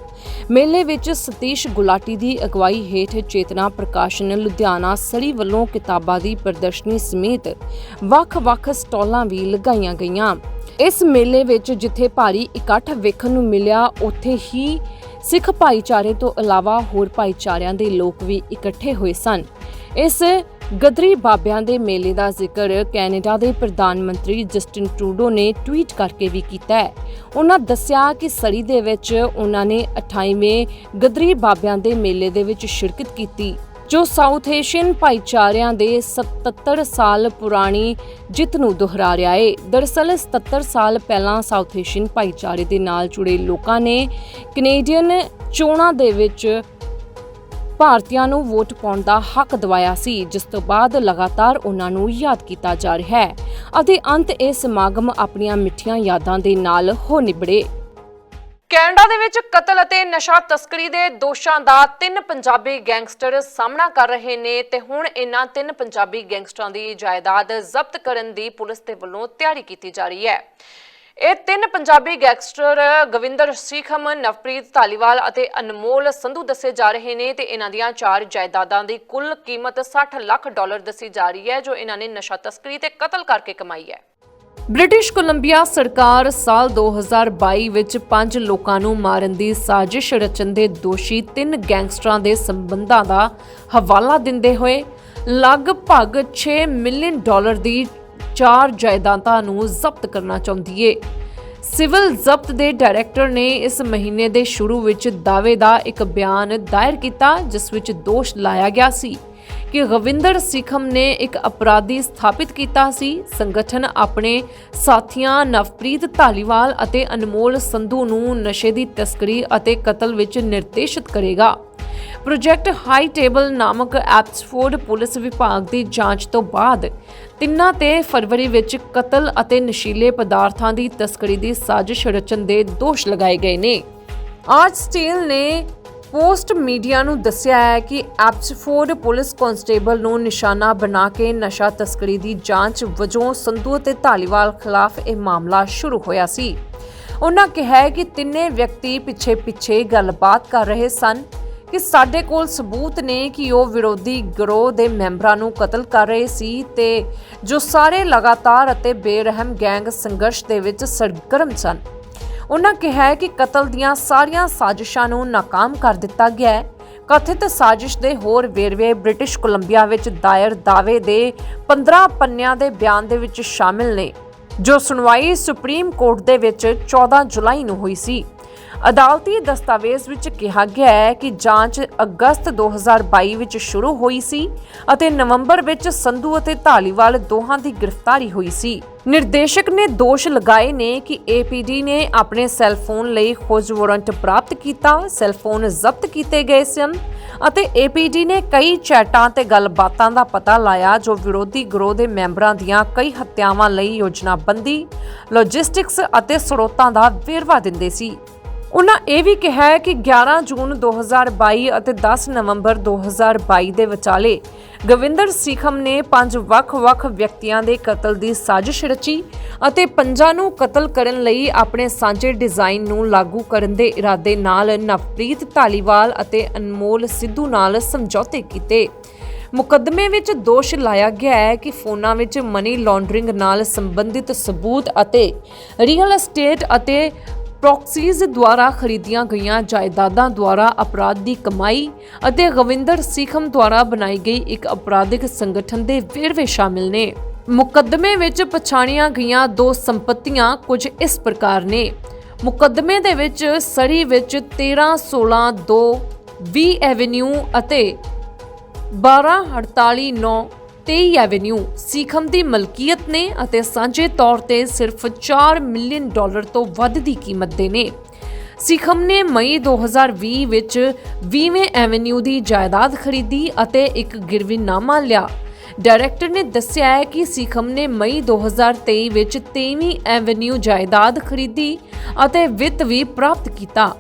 ਮੇਲੇ ਵਿੱਚ ਸਤੀਸ਼ ਗੁਲਾਟੀ ਦੀ ਅਗਵਾਈ ਹੇਠ ਚੇਤਨਾ ਪ੍ਰਕਾਸ਼ਨ ਲੁਧਿਆਣਾ ਸੜੀ ਵੱਲੋਂ ਕਿਤਾਬਾਂ ਦੀ ਪ੍ਰਦਰਸ਼ਨੀ ਸਮੇਤ ਵੱਖ-ਵੱਖ ਸਟਾਲਾਂ ਵੀ ਲਗਾਈਆਂ ਗਈਆਂ। ਇਸ ਮੇਲੇ ਵਿੱਚ ਜਿੱਥੇ ਭਾਰੀ ਇਕੱਠ ਵੇਖਣ ਨੂੰ ਮਿਲਿਆ, ਉੱਥੇ ਹੀ ਸਿੱਖ ਭਾਈਚਾਰੇ ਤੋਂ ਇਲਾਵਾ ਹੋਰ ਭਾਈਚਾਰਿਆਂ ਦੇ ਲੋਕ ਵੀ ਇਕੱਠੇ ਹੋਏ ਸਨ। ਇਸ ਗਦਰੀ ਬਾਬਿਆਂ ਦੇ ਮੇਲੇ ਦਾ ਜ਼ਿਕਰ ਕੈਨੇਡਾ ਦੇ ਪ੍ਰਧਾਨ ਮੰਤਰੀ ਜਸਟਿਨ ਟਰੂਡੋ ਨੇ ਟਵੀਟ ਕਰਕੇ ਵੀ ਕੀਤਾ ਹੈ। ਉਹਨਾਂ ਦੱਸਿਆ ਕਿ ਸੜੀ ਦੇ ਵਿੱਚ ਉਹਨਾਂ ਨੇ 28ਵੇਂ ਗਦਰੀ ਬਾਬਿਆਂ ਦੇ ਮੇਲੇ ਦੇ ਵਿੱਚ ਸ਼ਿਰਕਤ ਕੀਤੀ। ਜੋ ਸਾਊਥ ਏਸ਼ੀਅਨ ਭਾਈਚਾਰਿਆਂ ਦੇ 77 ਸਾਲ ਪੁਰਾਣੀ ਜਿੱਤ ਨੂੰ ਦੁਹਰਾ ਰਿਹਾ ਹੈ ਦਰਅਸਲ 77 ਸਾਲ ਪਹਿਲਾਂ ਸਾਊਥ ਏਸ਼ੀਅਨ ਭਾਈਚਾਰੇ ਦੇ ਨਾਲ ਜੁੜੇ ਲੋਕਾਂ ਨੇ ਕੈਨੇਡੀਅਨ ਚੋਣਾਂ ਦੇ ਵਿੱਚ ਭਾਰਤੀਆਂ ਨੂੰ ਵੋਟ ਪਾਉਣ ਦਾ ਹੱਕ ਦਿਵਾਇਆ ਸੀ, ਜਿਸ ਤੋਂ ਬਾਅਦ ਲਗਾਤਾਰ ਉਹਨਾਂ ਨੂੰ ਯਾਦ ਕੀਤਾ ਜਾ ਰਿਹਾ ਹੈ। ਅਤੇ ਅੰਤ ਇਹ ਸਮਾਗਮ ਆਪਣੀਆਂ ਮਿੱਠੀਆਂ ਯਾਦਾਂ ਦੇ ਨਾਲ ਹੋ ਨਿਬੜੇ। ਕੈਨੇਡਾ ਦੇ ਵਿੱਚ ਕਤਲ ਅਤੇ ਨਸ਼ਾ ਤਸਕਰੀ ਦੇ ਦੋਸ਼ਾਂ ਦਾ ਤਿੰਨ ਪੰਜਾਬੀ ਗੈਂਗਸਟਰ ਸਾਹਮਣਾ ਕਰ ਰਹੇ ਨੇ ਤੇ ਹੁਣ ਇਹਨਾਂ ਤਿੰਨ ਪੰਜਾਬੀ ਗੈਂਗਸਟਰਾਂ ਦੀ ਜਾਇਦਾਦ ਜ਼ਬਤ ਕਰਨ ਦੀ ਪੁਲਿਸ ਦੇ ਵੱਲੋਂ ਤਿਆਰੀ ਕੀਤੀ ਜਾ ਰਹੀ ਹੈ। ਇਹ ਤਿੰਨ ਪੰਜਾਬੀ ਗੈਂਗਸਟਰ ਗਵਿੰਦਰ ਸੀਖਮ, ਨਵਪ੍ਰੀਤ ਧਾਲੀਵਾਲ ਅਤੇ ਅਨਮੋਲ ਸੰਧੂ ਦੱਸੇ ਜਾ ਰਹੇ ਨੇ ਤੇ ਇਹਨਾਂ ਦੀਆਂ ਚਾਰ ਜਾਇਦਾਦਾਂ ਦੀ ਕੁੱਲ ਕੀਮਤ 60 ਲੱਖ ਡਾਲਰ ਦੱਸੀ ਜਾ ਰਹੀ ਹੈ, ਜੋ ਇਹਨਾਂ ਨੇ ਨਸ਼ਾ ਤਸਕਰੀ ਤੇ ਕਤਲ ਕਰਕੇ ਕਮਾਈ ਹੈ। ਬ੍ਰਿਟਿਸ਼ ਕੋਲੰਬੀਆ ਸਰਕਾਰ ਸਾਲ 2022 ਵਿੱਚ ਪੰਜ ਲੋਕਾਂ ਨੂੰ ਮਾਰਨ ਦੀ ਸਾਜ਼ਿਸ਼ ਰਚਣ ਦੇ ਦੋਸ਼ੀ ਤਿੰਨ ਗੈਂਗਸਟਰਾਂ ਦੇ ਸੰਬੰਧਾਂ ਦਾ ਹਵਾਲਾ ਦਿੰਦੇ ਹੋਏ ਲਗਭਗ 6 ਮਿਲੀਅਨ ਡਾਲਰ ਦੀ ਚਾਰ ਜਾਇਦਾਦਾਂ ਨੂੰ ਜ਼ਬਤ ਕਰਨਾ ਚਾਹੁੰਦੀ ਏ। ਸਿਵਲ ਜ਼ਬਤ ਦੇ ਡਾਇਰੈਕਟਰ ਨੇ ਇਸ ਮਹੀਨੇ ਦੇ ਸ਼ੁਰੂ ਵਿੱਚ ਦਾਅਵੇ ਦਾ ਇੱਕ ਬਿਆਨ ਦਾਇਰ ਕੀਤਾ, ਜਿਸ ਵਿੱਚ ਦੋਸ਼ ਲਾਇਆ ਗਿਆ ਸੀ। ਕਿ ਗਵਿੰਦਰ ਸਿਖਮ ਨੇ ਇੱਕ ਅਪਰਾਧੀ ਸਥਾਪਿਤ ਕੀਤਾ ਸੀ। ਸੰਗਠਨ ਆਪਣੇ ਸਾਥੀਆਂ ਨਵਪ੍ਰੀਤ ਧਾਲੀਵਾਲ ਅਤੇ ਅਨਮੋਲ ਸੰਧੂ ਨੂੰ ਨਸ਼ੇ ਦੀ ਤਸਕਰੀ ਅਤੇ ਕਤਲ ਵਿੱਚ ਨਿਰਦੇਸ਼ਿਤ ਕਰੇਗਾ। ਪ੍ਰੋਜੈਕਟ ਹਾਈ ਟੇਬਲ ਨਾਮਕ ਐਪਸਫੋਰਡ ਪੁਲਿਸ ਵਿਭਾਗ ਦੀ ਜਾਂਚ ਤੋਂ ਬਾਅਦ ਤਿੰਨਾਂ ਤੇ ਫਰਵਰੀ ਵਿੱਚ ਕਤਲ ਅਤੇ ਨਸ਼ੀਲੇ ਪਦਾਰਥਾਂ ਦੀ ਤਸਕਰੀ ਦੀ ਸਾਜ਼ਿਸ਼ ਰਚਣ ਦੇ ਦੋਸ਼ ਲਗਾਏ ਗਏ ਨੇ। ਆਰਟ ਸਟੀਲ ਨੇ ਪੋਸਟ ਮੀਡੀਆ ਨੂੰ ਦੱਸਿਆ ਹੈ ਕਿ ਐਪਸਫੋਰਡ ਪੁਲਿਸ ਕਨਸਟੇਬਲ ਨੂੰ ਨਿਸ਼ਾਨਾ ਬਣਾ ਕੇ ਨਸ਼ਾ ਤਸਕਰੀ ਦੀ ਜਾਂਚ ਵਜੋਂ ਸੰਧੂ ਅਤੇ ਧਾਲੀਵਾਲ ਖਿਲਾਫ ਇਹ ਮਾਮਲਾ ਸ਼ੁਰੂ ਹੋਇਆ ਸੀ। ਉਹਨਾਂ ਕਿਹਾ ਹੈ ਕਿ ਤਿੰਨੇ ਵਿਅਕਤੀ ਪਿੱਛੇ-ਪਿੱਛੇ ਗੱਲਬਾਤ ਕਰ ਰਹੇ ਸਨ ਕਿ ਸਾਡੇ ਕੋਲ ਸਬੂਤ ਨੇ ਕਿ ਉਹ ਵਿਰੋਧੀ ਗਰੋਹ ਦੇ ਮੈਂਬਰਾਂ ਨੂੰ ਕਤਲ ਕਰ ਰਹੇ ਸੀ ਤੇ ਜੋ ਸਾਰੇ ਲਗਾਤਾਰ ਅਤੇ ਬੇਰਹਿਮ ਗੈਂਗ ਸੰਘਰਸ਼ ਦੇ ਵਿੱਚ ਸਰਗਰਮ ਸਨ। ਉਹਨਾਂ ਕਿਹਾ ਕਿ ਕਤਲ ਦੀਆਂ ਸਾਰੀਆਂ ਸਾਜ਼ਿਸ਼ਾਂ ਨੂੰ ਨਾਕਾਮ ਕਰ ਦਿੱਤਾ ਗਿਆ ਹੈ। ਕਥਿਤ ਸਾਜ਼ਿਸ਼ ਦੇ ਹੋਰ ਵੇਰਵੇ ਬ੍ਰਿਟਿਸ਼ ਕੋਲੰਬੀਆ ਵਿੱਚ ਦਾਇਰ ਦਾਅਵੇ ਦੇ 15 ਪੰਨਿਆਂ ਦੇ ਬਿਆਨ ਦੇ ਵਿੱਚ ਸ਼ਾਮਿਲ ਨੇ, ਜੋ ਸੁਣਵਾਈ ਸੁਪਰੀਮ ਕੋਰਟ ਦੇ ਵਿੱਚ 14 ਜੁਲਾਈ ਨੂੰ ਹੋਈ ਸੀ। ਅਦਾਲਤੀ ਦਸਤਾਵੇਜ਼ ਵਿੱਚ ਕਿਹਾ ਗਿਆ ਹੈ ਕਿ ਜਾਂਚ ਅਗਸਤ 2022 ਵਿੱਚ ਸ਼ੁਰੂ ਹੋਈ ਸੀ ਅਤੇ ਨਵੰਬਰ ਵਿੱਚ ਸੰਧੂ ਅਤੇ ਧਾਲੀਵਾਲ ਦੋਹਾਂ ਦੀ ਗ੍ਰਿਫਤਾਰੀ ਹੋਈ ਸੀ। ਨਿਰਦੇਸ਼ਕ ਨੇ ਦੋਸ਼ ਲਗਾਏ ਨੇ ਕਿ APD ਨੇ ਆਪਣੇ ਸੈੱਲ ਫੋਨ ਲਈ ਖੋਜ ਵਾਰੰਟ ਪ੍ਰਾਪਤ ਕੀਤਾ, ਸੈੱਲ ਫੋਨ ਜ਼ਬਤ ਕੀਤੇ ਗਏ ਸਨ ਅਤੇ APD ਨੇ ਕਈ ਚੈਟਾਂ ਤੇ ਗੱਲਬਾਤਾਂ ਦਾ ਪਤਾ ਲਾਇਆ ਜੋ ਵਿਰੋਧੀ ਗਰੋਹ ਦੇ ਮੈਂਬਰਾਂ ਦੀਆਂ ਕਈ ਹੱਤਿਆਵਾਂ ਲਈ ਯੋਜਨਾਬੰਦੀ, ਲੌਜਿਸਟਿਕਸ ਅਤੇ ਸਰੋਤਾਂ ਦਾ ਵੇਰਵਾ ਦਿੰਦੇ ਸੀ। ਉਹਨਾਂ ਇਹ ਵੀ ਕਿਹਾ ਹੈ ਕਿ 11 ਜੂਨ 2022 ਅਤੇ 10 ਨਵੰਬਰ 2022 ਦੇ ਵਿਚਾਲੇ ਗਵਿੰਦਰ ਸੀਖਮ ਨੇ ਪੰਜ ਵੱਖ-ਵੱਖ ਵਿਅਕਤੀਆਂ ਦੇ ਕਤਲ ਦੀ ਸਾਜ਼ਿਸ਼ ਰਚੀ ਅਤੇ ਪੰਜਾਂ ਨੂੰ ਕਤਲ ਕਰਨ ਲਈ ਆਪਣੇ ਸਾਂਝੇ ਡਿਜ਼ਾਈਨ ਨੂੰ ਲਾਗੂ ਕਰਨ ਦੇ ਇਰਾਦੇ ਨਾਲ ਨਵਪ੍ਰੀਤ ਢਾਲੀਵਾਲ ਅਤੇ ਅਨਮੋਲ ਸਿੱਧੂ ਨਾਲ ਸਮਝੌਤੇ ਕੀਤੇ। ਮੁਕੱਦਮੇ ਵਿੱਚ ਦੋਸ਼ ਲਾਇਆ ਗਿਆ ਹੈ ਕਿ ਫੋਨਾਂ ਵਿੱਚ ਮਨੀ ਲਾਂਡਰਿੰਗ ਨਾਲ ਸੰਬੰਧਿਤ ਸਬੂਤ ਅਤੇ ਰੀਅਲ ਅਸਟੇਟ ਅਤੇ ਪ੍ਰੌਕਸੀਜ਼ ਦੁਆਰਾ ਖਰੀਦੀਆਂ ਗਈਆਂ ਜਾਇਦਾਦਾਂ ਦੁਆਰਾ ਅਪਰਾਧ ਦੀ ਕਮਾਈ ਅਤੇ ਗਵਿੰਦਰ ਸਿਖਮ ਦੁਆਰਾ ਬਣਾਈ ਗਈ ਇੱਕ ਅਪਰਾਧਿਕ ਸੰਗਠਨ ਦੇ ਵੇਰਵੇ ਸ਼ਾਮਿਲ ਨੇ। ਮੁਕੱਦਮੇ ਵਿੱਚ ਪਛਾਣੀਆਂ ਗਈਆਂ ਦੋ ਸੰਪਤੀਆਂ ਕੁਝ ਇਸ ਪ੍ਰਕਾਰ ਨੇ। ਮੁਕੱਦਮੇ ਦੇ ਵਿੱਚ ਸਰੀ ਵਿੱਚ 13 16 2 20 ਐਵੇਨਿਊ ਅਤੇ 1248 23 ਐਵੇਨਿਊ ਸੀਖਮ ਦੀ ਮਲਕੀਅਤ ਨੇ ਅਤੇ ਸਾਂਝੇ ਤੌਰ ਤੇ ਸਿਰਫ 4 ਮਿਲੀਅਨ ਡਾਲਰ ਤੋਂ ਵੱਧ ਦੀ ਕੀਮਤ ਦੇ ਨੇ। ਸੀਖਮ ਨੇ ਮਈ 2020 ਵਿੱਚ 20ਵੇਂ ਐਵੇਨਿਊ ਦੀ ਜਾਇਦਾਦ ਖਰੀਦੀ ਅਤੇ ਇੱਕ ਗਿਰਵੀਨਾਮਾ ਲਿਆ। ਡਾਇਰੈਕਟਰ ਨੇ ਦੱਸਿਆ ਹੈ ਕਿ ਸਿਖਮ ਨੇ ਮਈ 2023 ਵਿੱਚ 23ਵੀਂ ਐਵੇਨਿਊ ਜਾਇਦਾਦ ਖਰੀਦੀ ਅਤੇ ਵਿੱਤ ਵੀ ਪ੍ਰਾਪਤ ਕੀਤਾ।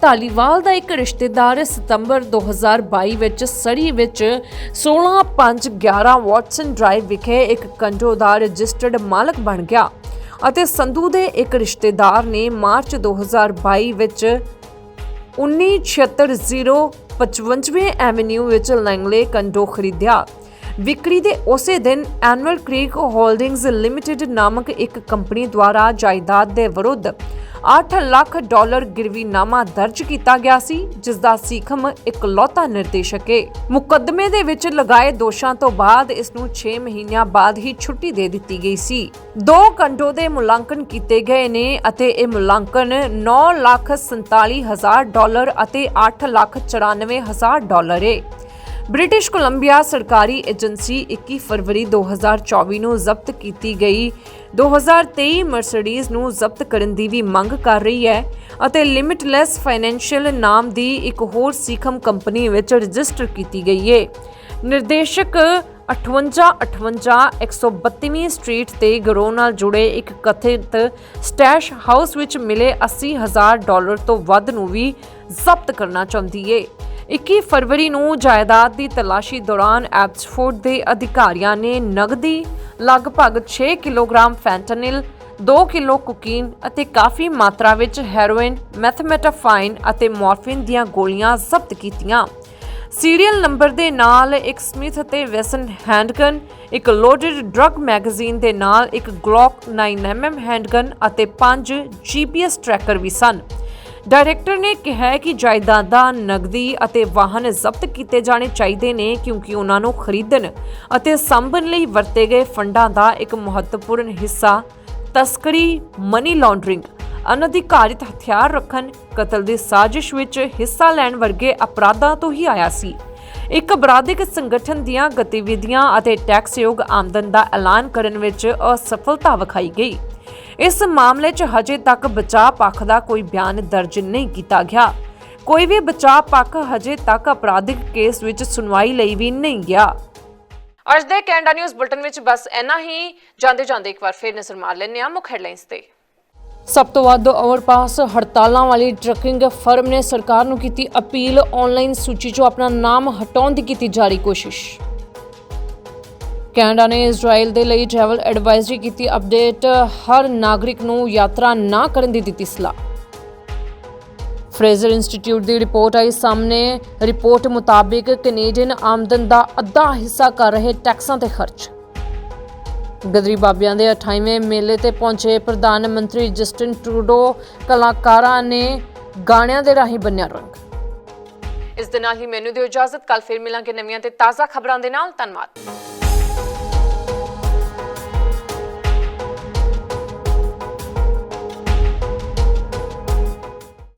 ਧਾਲੀਵਾਲ ਦਾ ਇੱਕ ਰਿਸ਼ਤੇਦਾਰ ਸਤੰਬਰ 2022 ਵਿੱਚ ਸੜੀ ਵਿੱਚ 16511 ਵਾਟਸਨ ਡਰਾਈਵ ਵਿਖੇ ਇੱਕ ਕੰਡੋ ਦਾ ਰਜਿਸਟਰਡ ਮਾਲਕ ਬਣ ਗਿਆ ਅਤੇ ਸੰਧੂ ਦੇ ਇੱਕ ਰਿਸ਼ਤੇਦਾਰ ਨੇ ਮਾਰਚ 2022 ਵਿੱਚ 1966055ਵੇਂ ਐਵੇਨਿਊ ਵਿੱਚ ਲੈਂਗਲੇ ਕੰਡੋ ਖਰੀਦਿਆ। ਵਿਕਰੀ ਦੇ ਉਸੇ ਦਿਨ ਐਨੂਅਲ ਕ੍ਰੀਕ ਹੋਲਡਿੰਗਜ਼ ਲਿਮਟਿਡ ਨਾਮਕ ਇੱਕ ਕੰਪਨੀ ਦੁਆਰਾ ਜਾਇਦਾਦ ਦੇ ਵਿਰੁੱਧ 8 ਲੱਖ ਡਾਲਰ ਗਿਰਵੀਨਾਮਾ ਦਰਜ ਕੀਤਾ ਗਿਆ ਸੀ ਜਿਸ ਦਾ ਸੀਖਮ ਇਕਲੌਤਾ ਨਿਰਦੇਸ਼ਕ ਹੈ ਮੁਕੱਦਮੇ ਦੇ ਵਿੱਚ ਲਗਾਏ ਦੋਸ਼ਾਂ ਤੋਂ ਬਾਅਦ ਇਸ ਨੂੰ 6 ਮਹੀਨਿਆਂ ਬਾਅਦ ਹੀ ਛੁੱਟੀ ਦੇ ਦਿੱਤੀ ਗਈ ਸੀ। ਦੋ ਕੰਡੋ ਦੇ ਮੁਲਾਂਕਣ ਕੀਤੇ ਗਏ ਨੇ ਅਤੇ ਇਹ ਮੁਲਾਂਕਣ 9 ਲੱਖ 47 ਹਜ਼ਾਰ ਡਾਲਰ ਅਤੇ 8 ਲੱਖ 94 ਹਜ਼ਾਰ ਡਾਲਰ ਹੈ ਬ੍ਰਿਟਿਸ਼ ਕੋਲੰਬੀਆ ਸਰਕਾਰੀ ਏਜੰਸੀ 21 ਫਰਵਰੀ 2024 ਨੂੰ ਜ਼ਬਤ ਕੀਤੀ ਗਈ। 2023 ਮਰਸੀਡੀਜ਼ ਨੂੰ ਜ਼ਬਤ ਕਰਨ ਦੀ ਵੀ ਮੰਗ ਕਰ ਰਹੀ ਹੈ ਅਤੇ ਲਿਮਿਟਲੈਸ ਫਾਈਨੈਂਸ਼ੀਅਲ ਨਾਮ ਦੀ ਇੱਕ ਹੋਰ ਸੀਖਮ ਕੰਪਨੀ ਵਿੱਚ ਰਜਿਸਟਰ ਕੀਤੀ ਗਈ ਹੈ ਨਿਰਦੇਸ਼ਕ 5858 132ਵੀਂ ਸਟਰੀਟ ਤੇ ਗਰੋਹ ਨਾਲ ਜੁੜੇ ਇੱਕ ਕਥਿਤ ਸਟੈਸ਼ ਹਾਊਸ ਵਿੱਚ ਮਿਲੇ 80000 ਡਾਲਰ ਤੋਂ ਵੱਧ ਨੂੰ ਵੀ ਜ਼ਬਤ ਕਰਨਾ ਚਾਹੁੰਦੀ ਏ। 21 ਫਰਵਰੀ ਨੂੰ ਜਾਇਦਾਦ ਦੀ ਤਲਾਸ਼ੀ ਦੌਰਾਨ ਐਬਸਫੋਰਡ ਦੇ ਅਧਿਕਾਰੀਆਂ ਨੇ ਨਗਦੀ, ਲਗਭਗ 6 ਕਿਲੋਗ੍ਰਾਮ ਫੈਂਟਨਿਲ 2 ਕਿਲੋ ਕੋਕੀਨ ਅਤੇ ਕਾਫੀ ਮਾਤਰਾ ਵਿੱਚ ਹੈਰੋਇਨ, ਮੈਥਮੈਟਾਫਾਈਨ ਅਤੇ ਮੋਰਫਿਨ ਦੀਆਂ ਗੋਲੀਆਂ ਜ਼ਬਤ ਕੀਤੀਆਂ। ਸੀਰੀਅਲ ਨੰਬਰ ਦੇ ਨਾਲ ਇੱਕ ਸਮਿਥ ਅਤੇ ਵੈਸਨ ਹੈਂਡਗਨ, ਇੱਕ ਲੋਡਡ ਡਰੱਗ ਮੈਗਜ਼ੀਨ ਦੇ ਨਾਲ ਇੱਕ ਗਲੌਕ 9mm ਹੈਂਡਗਨ ਅਤੇ 5 GPS ਟਰੈਕਰ ਵੀ ਸਨ। ਡਾਇਰੈਕਟਰ ਨੇ ਕਿਹਾ ਕਿ ਜਾਇਦਾਦਾਂ ਨਗਦੀ ਅਤੇ ਵਾਹਨ ਜ਼ਬਤ ਕੀਤੇ ਜਾਣੇ ਚਾਹੀਦੇ ਨੇ ਕਿਉਂਕਿ ਉਹਨਾਂ ਨੂੰ ਖਰੀਦਣ ਅਤੇ ਸੰਭਣ ਲਈ ਵਰਤੇ ਗਏ ਫੰਡਾਂ ਦਾ ਇੱਕ ਮਹੱਤਵਪੂਰਨ ਹਿੱਸਾ ਤਸਕਰੀ ਮਨੀ ਲਾਂਡਰਿੰਗ ਅਨਧਿਕਾਰਿਤ ਹਥਿਆਰ ਰੱਖਣ, ਕਤਲ ਦੀ ਸਾਜ਼ਿਸ਼ ਵਿੱਚ ਹਿੱਸਾ ਲੈਣ ਵਰਗੇ ਅਪਰਾਧਾਂ ਤੋਂ ਹੀ ਆਇਆ ਸੀ। ਇੱਕ ਅਪਰਾਧਿਕ ਸੰਗਠਨ ਦੀਆਂ ਗਤੀਵਿਧੀਆਂ ਅਤੇ ਟੈਕਸਯੋਗ ਆਮਦਨ ਦਾ ਐਲਾਨ ਕਰਨ ਵਿੱਚ ਅਸਫਲਤਾ ਵਿਖਾਈ ਗਈ। ਇਸ ਮਾਮਲੇ 'ਚ ਹਜੇ ਤੱਕ ਬਚਾਅ ਪੱਖ ਦਾ ਕੋਈ ਬਿਆਨ ਦਰਜ ਨਹੀਂ ਕੀਤਾ ਗਿਆ। ਕੋਈ ਵੀ ਬਚਾਅ ਪੱਖ ਹਜੇ ਤੱਕ ਅਪਰਾਧਿਕ ਕੇਸ ਵਿੱਚ ਸੁਣਵਾਈ ਲਈ ਵੀ ਨਹੀਂ ਗਿਆ। ਅੱਜ ਦੇ ਕੈਨੇਡਾ ਨਿਊਜ਼ ਬੁਲਟਨ ਵਿੱਚ ਬਸ ਇੰਨਾ ਹੀ। ਜਾਂਦੇ ਜਾਂਦੇ ਇੱਕ ਵਾਰ ਫੇਰ ਨਜ਼ਰ ਮਾਰ ਲੈਂਦੇ ਹਾਂ ਮੁੱਖ ਹੈਡਲਾਈਨਸ ਤੇ। ਸਭ ਤੋਂ ਵੱਧ ਓਵਰਪਾਸ ਹੜਤਾਲਾਂ ਵਾਲੀ ਟਰੱਕਿੰਗ ਫਰਮ ਨੇ ਸਰਕਾਰ ਨੂੰ ਕੀਤੀ ਅਪੀਲ। ਆਨਲਾਈਨ ਸੂਚੀ 'ਚੋਂ ਆਪਣਾ ਨਾਮ ਹਟਾਉਣ ਦੀ ਕੀਤੀ ਜਾਰੀ ਕੋਸ਼ਿਸ਼। ਕੈਨੇਡਾ ਨੇ ਇਜ਼ਰਾਈਲ ਦੇ ਲਈ ਟਰੈਵਲ ਐਡਵਾਈਜ਼ਰੀ ਕੀਤੀ ਅਪਡੇਟ ਹਰ ਨਾਗਰਿਕ ਨੂੰ ਯਾਤਰਾ ਨਾ ਕਰਨ ਦੀ ਦਿੱਤੀ ਸਲਾਹ। ਫਰੇਜ਼ਰ ਇੰਸਟੀਚਿਊਟ ਦੀ ਰਿਪੋਰਟ ਆਈ ਸਾਹਮਣੇ। ਰਿਪੋਰਟ ਮੁਤਾਬਿਕ ਕੈਨੇਡੀਅਨ ਆਮਦਨ ਦਾ ਅੱਧਾ ਹਿੱਸਾ ਕਰ ਰਹੇ ਟੈਕਸਾਂ ਤੇ ਖਰਚ। ਗਦਰੀ ਬਾਬਿਆਂ ਦੇ 28ਵੇਂ ਮੇਲੇ ਤੇ ਪਹੁੰਚੇ ਪ੍ਰਧਾਨ ਮੰਤਰੀ ਜਸਟਿਨ ਟਰੂਡੋ। ਕਲਾਕਾਰਾਂ ਨੇ ਗਾਣਿਆਂ ਦੇ ਰਾਹੀਂ ਬੰਨਿਆ ਰੰਗ। ਇਸ ਦੇ ਨਾਲ ਹੀ ਮੈਨੂੰ ਦਿਓ ਇਜਾਜ਼ਤ। ਕੱਲ ਫਿਰ ਮਿਲਾਂਗੇ ਨਵੀਆਂ ਤੇ ਤਾਜ਼ਾ ਖਬਰਾਂ ਦੇ ਨਾਲ। ਧੰਨਵਾਦ।